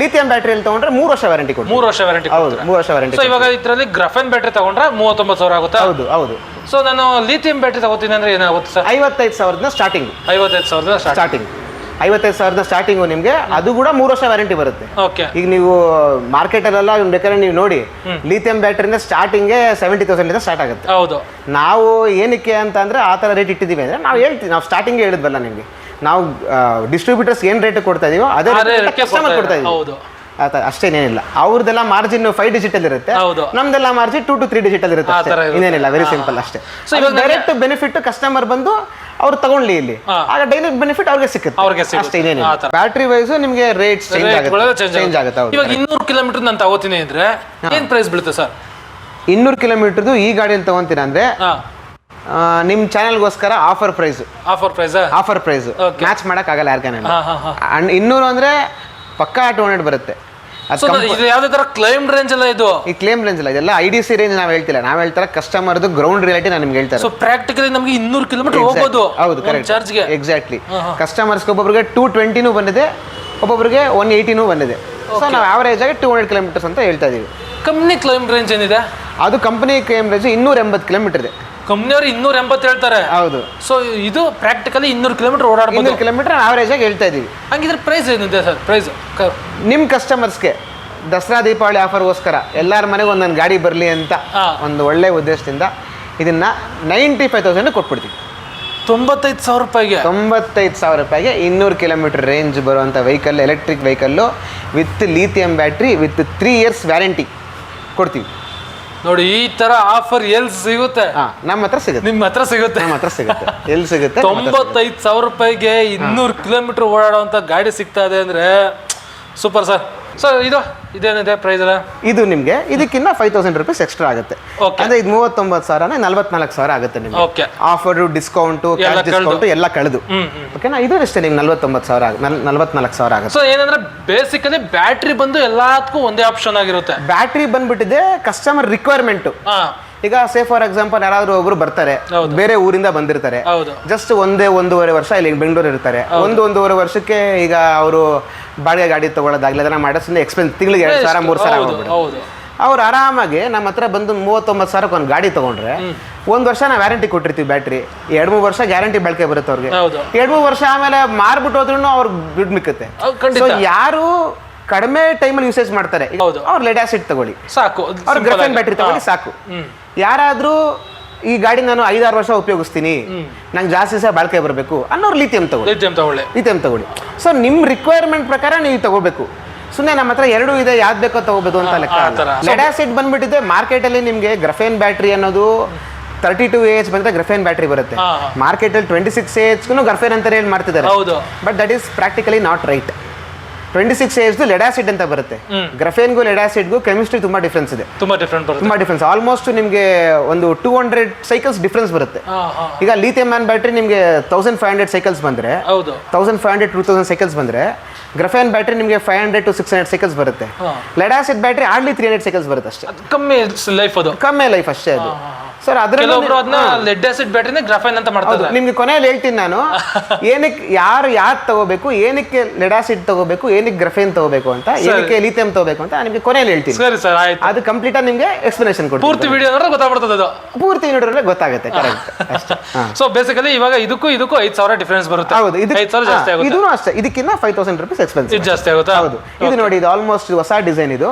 S1: ಲಿಥಿಯಂ ಬ್ಯಾಟ್ರಿಯಲ್ಲಿ ತಗೊಂಡ್ರೆ ಮೂರು ವರ್ಷ ವ್ಯಾರಂಟಿ ಕೊಡ್ತೀವಿ.
S2: ಮೂರು ವರ್ಷ ವ್ಯಾರಂಟಿ
S1: ಹೌದು ಮೂರು ವರ್ಷ ವ್ಯಾರಂಟಿ
S2: ಸೊ ಇವಾಗ ಇದರಲ್ಲಿ ಗ್ರಫೇನ್ ಬ್ಯಾಟ್ರಿ ತಗೊಂಡ್ರೆ ಮೂವತ್ತೊಂಬತ್ತು ಸಾವಿರ ಆಗುತ್ತೆ?
S1: ಹೌದು ಹೌದು.
S2: ಸೊ ನಾನು ಲಿಥಿಯಂ ಬ್ಯಾಟ್ರಿ ತಗೋತೀನಿ ಅಂದ್ರೆ ಏನಾಗುತ್ತೆ ಸರ್?
S1: ಐವತ್ತೈದು ಸಾವಿರದ ಸ್ಟಾರ್ಟಿಂಗ್
S2: ಐವತ್ತೈದು ಸಾವಿರದ
S1: ಸ್ಟಾರ್ಟಿಂಗ್ ಐವತ್ತೈದು ಸಾವಿರದ ಸ್ಟಾರ್ಟಿಂಗು ನಿಮಗೆ ಅದು ಕೂಡ ಮೂರು ವರ್ಷ ವ್ಯಾರಂಟಿ ಬರುತ್ತೆ.
S2: ಓಕೆ
S1: ಈಗ ನೀವು ಮಾರ್ಕೆಟಲ್ಲೆಲ್ಲ ಬೇಕಾದ್ರೆ ನೀವು ನೋಡಿ ಲಿಥಿಯಂ ಬ್ಯಾಟ್ರಿಯಿಂದ ಸ್ಟಾರ್ಟಿಂಗ್ ಸೆವೆಂಟಿ ತೌಸಂಡ್ ಇಂದ ಸ್ಟಾರ್ಟ್ ಆಗುತ್ತೆ.
S2: ಹೌದು.
S1: ನಾವು ಏನಕ್ಕೆ ಅಂತ ಅಂದ್ರೆ ಆ ಥರ ರೇಟ್ ಇಟ್ಟಿದ್ದೀವಿ ಅಂದ್ರೆ ನಾವು ಹೇಳ್ತೀವಿ ನಾವು ಸ್ಟಾರ್ಟಿಂಗ್ ಹೇಳಿದ್ವಲ್ಲ ನಿಮಗೆ. ನಾವು ಡಿಸ್ಟ್ರಿಬ್ಯೂಟರ್ಸ್ ಏನು ರೇಟ್ ಕೊಡ್ತಾ ಇದೀವೋ ಅದೇ ಕಸ್ಟಮರ್
S2: ಕೊಡ್ತಾ
S1: ಇದೀವಿ. ಅಷ್ಟೇನೇನಿಲ್ಲ ಅವ್ರದೆಲ್ಲ ಮಾರ್ಜಿನ್ ಫೈವ್ ಡಿಜಿಟಲ್ ಇರುತ್ತೆ. ನಮ್ದೆಲ್ಲ margin two to three digital ಇರುತ್ತೆ. ಇನ್ನೇನಿಲ್ಲ ವೆರಿ ಸಿಂಪಲ್ ಅಷ್ಟೇ.
S2: ಸೊ ಇವಾಗ
S1: ಡೈರೆಕ್ಟ್ ಬೆನಿಫಿಟ್ ಕಸ್ಟಮರ್ ಬಂದು ಅವ್ರು ತಗೊಂಡ್ಲಿ ಇಲ್ಲಿ. ಆಗ ಡೈರೆಕ್ಟ್ ಬೆನಿಫಿಟ್ ಅವ್ರಿಗೆ ಸಿಕ್ಕುತ್ತೆ. ಅಷ್ಟೇ ಇನ್ನೇನಿಲ್ಲ. ಬ್ಯಾಟ್ರಿ ವೈಸ್ ನಿಮಗೆ ರೇಟ್ ಚೇಂಜ್ ಆಗುತ್ತೆ. ಚೇಂಜ್ ಆಗುತ್ತೆ.
S2: ಇವಾಗ ಇನ್ನೂರು ಕಿಲೋಮೀಟರ್ ನಾನು ತಗೋತೀನಿ ಅಂದ್ರೆ ಏನ್ ಪ್ರೈಸ್ ಬೀಳುತ್ತೆ ಸರ್?
S1: ಇನ್ನೂರು ಕಿಲೋಮೀಟರ್ದು ಈ ಗಾಡಿಯಲ್ಲಿ ತಗೊಂತೀರಾ ಅಂದ್ರೆ ನಿಮ್ ಚಾನೆಲ್ಗೋಸ್ಕರ offer price
S2: offer price
S1: offer price match
S2: ಮಾಡಕ್ ಆಗಲ್ಲ
S1: ಯಾರ್ಗಾನ. ಇನ್ನೂರು ಅಂದ್ರೆ ಪಕ್ಕಾ ಟೂ ಹಂಡ್ರೆಡ್ ಬರುತ್ತೆ. ಅದು
S2: ಸೊ ಇದು ಯಾವ್ದೇ ಕ್ಲೈಮ್ ರೇಂಜ್ ಎಲ್ಲ ಇದು?
S1: ಈ ಕ್ಲೈಮ್ ರೇಂಜ್ ಇಲ್ಲ ಇದೆಲ್ಲ ಐ ಡಿ ಸಿ ರೇಂಜ್ ನಾವು ಹೇಳ್ತಿಲ್ಲ. ನಾವು ಹೇಳ್ತಾರೆ ಕಸ್ಟಮರ್ದು ಗ್ರೌಂಡ್ ರಿಯಾಲಿಟಿ ನಾನು ನಿಮ್ಗೆ ಹೇಳ್ತಾರೆ
S2: ಸೊ ಪ್ರಾಕ್ಟಿಕಲಿ ನಮಗೆ ಇನ್ನೂರು ಕಿಲೋಮೀಟರ್ ಹೋಗ್ಬೋದು
S1: ಹೌದು ಕರೆಕ್ಟ್
S2: ಚಾರ್ಜ್ಗೆ
S1: ಎಕ್ಸಾಕ್ಟ್ಲಿ ಕಸ್ಟಮರ್ಸ್ಗೆ ಒಬ್ಬೊಬ್ರಿಗೆ ಟೂ ಟ್ವೆಂಟಿನೂ ಬಂದಿದೆ ಒಬ್ಬೊಬ್ರಿಗೆ ಒನ್ ಏಯ್ಟಿನೂ ಬಂದಿದೆ. ಸೊ ನಾವು ಆವರೇಜ್ ಆಗಿ ಟೂ ಹಂಡ್ರೆಡ್ ಕಿಲೋಮೀಟರ್ಸ್ ಅಂತ ಹೇಳ್ತಾ ಇದೀವಿ.
S2: ಕಂಪ್ನಿ ಕ್ಲೈಮ್ ರೇಂಜ್ ಏನಿದೆ?
S1: ಅದು ಕಂಪನಿ ಕ್ಲೈಮ್ ರೇಂಜ್ ಇನ್ನೂರ ಎಂಬತ್ತು ಕಿಲೋಮೀಟರ್ ಇದೆ.
S2: ಕಂಪ್ನಿಯವರು ಇನ್ನೂರ ಎಂಬತ್ತು ಹೇಳ್ತಾರೆ.
S1: ಹೌದು.
S2: ಸೊ ಇದು ಪ್ರಾಕ್ಟಿಕಲಿ ಇನ್ನೂರು ಕಿಲೋಮೀಟರ್ ಓಡಾಡ್ಬೋದು.
S1: ಇನ್ನೂರು ಕಿಲೋಮೀಟರ್ ಆವರೇಜ್ ಆಗಿ ಹೇಳ್ತಾ ಇದೀವಿ
S2: ಹಂಗಿದ್ರೆ ಪ್ರೈಸ್ ಏನಿದೆ ಸರ್? ಪ್ರೈಸ್
S1: ನಿಮ್ಮ ಕಸ್ಟಮರ್ಸ್ಗೆ ದಸರಾ ದೀಪಾವಳಿ ಆಫರ್ಗೋಸ್ಕರ ಎಲ್ಲರ ಮನೆಗೆ ಒಂದೊಂದು ಗಾಡಿ ಬರಲಿ ಅಂತ ಒಂದು ಒಳ್ಳೆ ಉದ್ದೇಶದಿಂದ ಇದನ್ನ ನೈಂಟಿ ಫೈವ್ ತೌಸಂಡ್ ಕೊಟ್ಬಿಡ್ತೀವಿ.
S2: ತೊಂಬತ್ತೈದು ಸಾವಿರ ರೂಪಾಯಿಗೆ.
S1: ತೊಂಬತ್ತೈದು ಸಾವಿರ ರೂಪಾಯಿಗೆ ಇನ್ನೂರು ಕಿಲೋಮೀಟರ್ ರೇಂಜ್ ಬರುವಂಥ vehicle electric vehicle with lithium battery with three years warranty ಕೊಡ್ತೀವಿ.
S2: ನೋಡಿ ಈ ತರ ಆಫರ್ ಎಲ್ ಸಿಗುತ್ತೆ?
S1: ಹಾ ನಮ್ಮ ಹತ್ರ ಸಿಗುತ್ತೆ.
S2: ನಿಮ್ಮ ಹತ್ರ ಸಿಗುತ್ತೆ.
S1: ನಮ್ಮ ಹತ್ರ ಸಿಗುತ್ತೆ. ಎಲ್ಲಿ ಸಿಗುತ್ತೆ? ನಮ್ಮ ಹತ್ರ
S2: ತೊಂಬತ್ತೈದು ಸಾವಿರ ರೂಪಾಯಿಗೆ ಇನ್ನೂರು ಕಿಲೋಮೀಟರ್ ಓಡಾಡುವಂತ ಗಾಡಿ ಸಿಗ್ತಾ ಇದೆ ಅಂದ್ರೆ ಸೂಪರ್ ಸರ್. ಸರ್ ಇದು ಇದೇನಿದೆ ಪ್ರೈಸ್ ಎಲ್ಲ?
S1: ಇದು ನಿಮಗೆ ಇದಕ್ಕಿಂತ ಫೈವ್ ತೌಸಂಡ್ ರುಪೀಸ್ ಎಕ್ಸ್ಟ್ರಾ ಆಗುತ್ತೆ. ಅಂದ್ರೆ ಇದು ಮೂವತ್ತೊಂಬತ್ತು ಸಾವಿರನೇ ನಲ್ವತ್ನಾಲ್ಕು ಸಾವಿರ ಆಗುತ್ತೆ ನಿಮಗೆ.
S2: ಓಕೆ
S1: ಆಫರು ಡಿಸ್ಕೌಂಟು
S2: ಎಲ್ಲ
S1: ಕ್ಯಾಶ್
S2: ಕಳ್ದು.
S1: ಡಿಸ್ಕೌಂಟು ಎಲ್ಲ ಕಳೆದು. ಓಕೆನಾ ಇದು ಅಷ್ಟೇ ನಿಮ್ಗೆ ನಲ್ವತ್ತೊಂಬತ್ತು ಸಾವಿರ ಆಗ ನಲ್ವತ್ನಾಲ್ಕು ಸಾವಿರ ಆಗುತ್ತೆ.
S2: ಸೊ ಏನಂದ್ರೆ ಅಂದ್ರೆ ಬ್ಯಾಟ್ರಿ ಬಂದು ಎಲ್ಲದಕ್ಕೂ ಒಂದೇ ಆಪ್ಷನ್ ಆಗಿರುತ್ತೆ.
S1: ಬ್ಯಾಟ್ರಿ ಬಂದ್ಬಿಟ್ಟಿದೆ ಕಸ್ಟಮರ್ ರಿಕ್ವೈರ್ಮೆಂಟು ಈಗ ಸೇ ಫಾರ್ ಎಕ್ಸಾಂಪಲ್ ಯಾರಾದ್ರೂ ಒಬ್ರು ಬರ್ತಾರೆ ಬೇರೆ ಊರಿಂದ ಬಂದಿರ್ತಾರೆ. ಜಸ್ಟ್ ಒಂದೇ ಒಂದೂವರೆ ವರ್ಷ ಇಲ್ಲಿ ಬೆಂಗಳೂರು ಇರ್ತಾರೆ. ಒಂದು ಒಂದೂವರೆ ವರ್ಷಕ್ಕೆ ಈಗ ಅವರು ಬಾಡಿಗೆ ಗಾಡಿ ತಗೊಳ್ಳೋದಾಗ್ಲಿ ಅದನ್ನ ಮಾಡಿಸ್ ಎಕ್ಸ್ಪೆನ್ಸ್ ತಿಂಗಳಿಗೆ ಎರಡು ಸಾವಿರ ಮೂರು ಸಾವಿರ
S2: ಹೌದು
S1: ಅವ್ರು ಆರಾಮಾಗಿ ನಮ್ಮ ಹತ್ರ ಬಂದು ಮೂವತ್ತೊಂಬತ್ತು ಸಾವಿರಕ್ಕೆ ಒಂದು ಗಾಡಿ ತಗೊಂಡ್ರೆ ಒಂದು ವರ್ಷ ನಾವು ವ್ಯಾರಂಟಿ ಕೊಟ್ಟಿರ್ತೀವಿ ಬ್ಯಾಟ್ರಿ ಎರಡು ಮೂರು ವರ್ಷ ಗ್ಯಾರಂಟಿ ಬಳಕೆ ಬರುತ್ತೆ ಅವ್ರಿಗೆ. ಎರಡು ಮೂರು ವರ್ಷ ಆಮೇಲೆ ಮಾರ್ಬಿಟ್ಟು ಹೋದ್ರೂ ಅವ್ರಿಗೆ ದುಡ್ಡು ಮಿಕ್ಕುತ್ತೆ. ಯಾರು ಕಡಿಮೆ ಟೈಮಲ್ಲಿ ಯೂಸೇಜ್ ಮಾಡ್ತಾರೆ. ಅವ್ರು ಲೆಡ್ ಆಸಿಡ್ ತಗೊಳ್ಳಿ.
S2: ಸಾಕು
S1: ಅವ್ರು ಗ್ರಫೈನ್ ಬ್ಯಾಟ್ರಿ ತಗೊಳ್ಳಿ ಸಾಕು. ಯಾರಾದ್ರೂ ಈ ಗಾಡಿ ನಾನು ಐದಾರು ವರ್ಷ ಉಪಯೋಗಿಸ್ತೀನಿ. ನಂಗೆ ಜಾಸ್ತಿ ಸಹ ಬಾಳ್ಕೆ ಬರಬೇಕು ಅನ್ನೋರು ಲಿಥಿಯಂ ತಗೊಳ್ಳಿ.
S2: ಲಿಥಿಯಂ ತಗೊಳ್ಳಿ.
S1: ಲಿಥಿಯಂ ತಗೊಳ್ಳಿ. ಸೊ ನಿಮ್ಮ ರಿಕ್ವೈರ್ಮೆಂಟ್ ಪ್ರಕಾರ ನೀವು ತಗೋಬೇಕು. ಸುಮ್ಮನೆ ನಮ್ಮ ಹತ್ರ ಎರಡು ಇದೆ ಯಾವ್ದು ಬೇಕೋ ತಗೋಬೇಕು ಅಂತ ಲೆಕ್ಕ ಲೆಡಾ ಆಸಿಡ್ ಬಂದ್ಬಿಟ್ಟಿದೆ ಮಾರ್ಕೆಟಲ್ಲಿ ನಿಮಗೆ ಗ್ರಫೇನ್ ಬ್ಯಾಟ್ರಿ ಅನ್ನೋದು ತರ್ಟಿ ಟು ಏಜ್ ಬಂದ್ರೆ ಗ್ರಫೇನ್ ಬ್ಯಾಟ್ರಿ ಬರುತ್ತೆ. ಮಾರ್ಕೆಟಲ್ಲಿ ಟ್ವೆಂಟಿ ಸಿಕ್ಸ್ ಏಜ್ಗೂ ಗ್ರಫೇನ್ ಅಂತ ಹೇಳಿ ಮಾಡ್ತಿದ್ದಾರೆ.
S2: ಹೌದು.
S1: But that is practically not right twenty six ಏಜ್ದು lead acid ಅಂತ ಬರುತ್ತೆ. ಗ್ರಫೇನ್ಗೂ ಲೆಡಾಸಿಡ್ಗೂ ಕೆಮಿಸ್ಟ್ರಿ ತುಂಬಾ ಡಿಫ್ರೆನ್ಸ್ ಇದೆ.
S2: ತುಂಬಾ ಡಿಫ್ರೆಂಟ್
S1: ತುಂಬಾ ಡಿಫ್ರೆನ್ಸ್ ಆಲ್ಮೋಸ್ಟ್ ನಿಮಗೆ ಒಂದು ಟೂ ಹಂಡ್ರೆಡ್ ಸೈಕಲ್ಸ್ ಡಿಫ್ರೆನ್ಸ್ ಬರುತ್ತೆ. ಈಗ ಲಿಥಿಯಮ್ ಆನ್ ಬ್ಯಾಟ್ರಿ ನಿಮಗೆ ತೌಸಂಡ್ ಫೈವ್ ಹಂಡ್ರೆಡ್ ಸೈಕಲ್ಸ್ ಬಂದ್ರೆ thousand five hundred two thousand cycles ಬಂದ್ರೆ ಗ್ರಫೇನ್ ಬ್ಯಾಟ್ರಿ ನಿಮಗೆ five hundred to six hundred seconds ಬರುತ್ತೆ. Lead acid battery hardly three hundred seconds ಬರುತ್ತೆ ಅಷ್ಟೇ.
S2: ಕಮ್ಮಿ ಲೈಫ್ ಅದು.
S1: ಕಮ್ಮಿ ಲೈಫ್ ಅಷ್ಟೇ ಅದು. ಸರ್ ಅದರಲ್ಲಿ
S2: ಕೆಲವೊಬ್ರು ಅದನ್ನ ಲೆಡ್ ಆಸಿಡ್ ಬ್ಯಾಟ್ರಿನೇ ಗ್ರಾಫೈನ್ ಅಂತ ಮಾಡ್ತಾರೆ.
S1: ನಿಮ್ಗೆ ಕೊನೆಯಲ್ಲಿ ಹೇಳ್ತೀನಿ ನಾನು. ಏನಕ್ಕೆ ಯಾರು ಯಾರು ತಗೋಬೇಕು ಏನಕ್ಕೆ ಲೆಡ್ ಆಸಿಡ್ ತಗೋಬೇಕು ಏನಕ್ಕೆ ಗ್ರಫೇನ್ ತಗೋಬೇಕು ಅಂತ ಏನಕ್ಕೆ ಲಿಥಿಯಂ ತಗೋಬೇಕು ಅಂತ ನಿಮಗೆ ಕೊನೆಯಲ್ಲಿ ಹೇಳ್ತೀನಿ.
S2: ಸರಿ ಸರ್ ಆಯ್ತು.
S1: ಅದು ಕಂಪ್ಲೀಟ್ ಆಗಿ ನಿಮಗೆ ಎಕ್ಸ್ಪ್ಲನೇಷನ್ ಕೊಡ್ತೀನಿ.
S2: ಪೂರ್ತಿ ವಿಡಿಯೋ ನೋಡಿದ್ರೆ ಗೊತ್ತಾಗ್ಬಿಡ್ತದೆ ಅದು.
S1: ಪೂರ್ತಿ ನೋಡಿದ್ರೆ ಗೊತ್ತಾಗುತ್ತೆ ಕರೆಕ್ಟ್.
S2: ಸೊ ಬೇಸಿಕಲಿ ಇವಾಗ ಇದಕ್ಕೂ ಇದಕ್ಕೂ ಐದು ಸಾವಿರ ಡಿಫ್ರೆನ್ಸ್ ಬರುತ್ತೆ.
S1: ಹೌದು ಇದು
S2: ಐದ್ ಸಾವಿರ ಜಾಸ್ತಿ ಆಗುತ್ತೆ.
S1: ಇದೂ ಅಷ್ಟೇ. ಇದಕ್ಕಿಂತ ಫೈವ್ ತೌಸಂಡ್ ರುಪೀಸ್ ಎಕ್ಸ್ಪೆನ್ಸಿವ್
S2: ಇದು ಜಾಸ್ತಿ ಆಗುತ್ತಾ?
S1: ಹೌದು. ಇದು ನೋಡಿ ಇದು ಆಲ್ಮೋಸ್ಟ್ ಹೊಸ ಡಿಸೈನ್ ಇದು.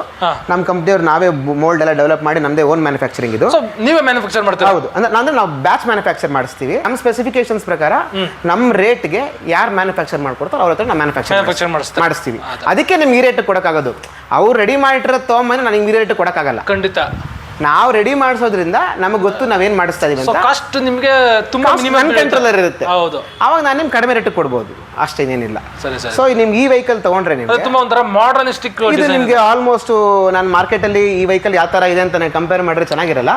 S1: ನಮ್ಮ ಕಂಪ್ನಿಯವ್ರು ನಾವೇ ಮೋಲ್ಡ್ ಎಲ್ಲ ಡೆವಲಪ್ ಮಾಡಿ ನಮ್ದೇ ಓನ್ ಮ್ಯಾನುಫ್ಯಾಕ್ಚರಿಂಗ್ ಇದು.
S2: ಸೊ ನೀವೇ ಮ್ಯಾನುಫ್ಯಾಕ್ಚರ್ ಮಾಡ್ತೀರಾ?
S1: ಹೌದು. ಅಂದ್ರೆ ಅಂದ್ರೆ ನಾವು ಬ್ಯಾಚ್ ಮ್ಯಾನುಫ್ಯಾಕ್ಚರ್ ಮಾಡಿಸ್ತೀವಿ. ನಮ್ಮ ಸ್ಪೆಸಿಫಿಕೇಶನ್ಸ್ ಪ್ರಕಾರ ನಮ್ಮ ರೇಟ್ಗೆ ಯಾರು ಮ್ಯಾನುಫ್ಯಾಕ್ಚರ್ ಮಾಡ್ಕೊಡ್ತಾರೋ ಅವ್ರ ಹತ್ರ ನಾವು ಮ್ಯಾನುಫ್ಯಾಕ್ಚರ್ ಮಾಡಿಸ್ತೀವಿ. ಅದಕ್ಕೆ ನಿಮ್ಗೆ ಈ ರೇಟ್ ಕೊಡೋಕ್ಕಾಗೋದು. ಅವ್ರು ರೆಡಿ ಮಾಡಿಟ್ಟಿರೋದು ತೊಗೊಂಬಂದ್ರೆ ನನಗೆ ಈ ರೇಟ್ ಕೊಡೋಕ್ಕಾಗಲ್ಲ.
S2: ಖಂಡಿತ.
S1: ನಾವು ರೆಡಿ ಮಾಡಿಸೋದ್ರಿಂದ ನಮಗೆ ಗೊತ್ತು ನಾವೇನು ಮಾಡಿಸ್ತಾ ಇದೀವಿ ಅಂತ.
S2: ಕಾಸ್ಟ್ ನಿಮ್ಗೆ ತುಂಬಾ
S1: Cost
S2: ಮಿನಿಮಮ್
S1: ಕಂಟ್ರೋಲರ್ ಇರುತ್ತೆ.
S2: ಹೌದು.
S1: ಅವಾಗ ನಾನು ನಿಮ್ಗೆ ಕಡಿಮೆ ರೇಟ್ ಕೊಡ್ಬೋದು. ಅಷ್ಟೇನೇನಿಲ್ಲ
S2: ಸರಿ ಸರಿ.
S1: ಸೊ ನಿಮ್ಗೆ ಈ ವೆಹಿಕಲ್ ತಗೊಂಡ್ರೆ
S2: ತುಂಬಾ ಒಂಥರ ಮಾಡರ್ನಿಸ್ಟಿಕ್
S1: ಇದು ನಿಮ್ಗೆ ಆಲ್ಮೋಸ್ಟ್ ನಾನು ಮಾರ್ಕೆಟ್ ಅಲ್ಲಿ ಈ ವೆಹಿಕಲ್ ಯಾವ ತರ ಇದೆ ಅಂತ ಕಂಪೇರ್ ಮಾಡಿದ್ರೆ ಚೆನ್ನಾಗಿರಲ್ಲ.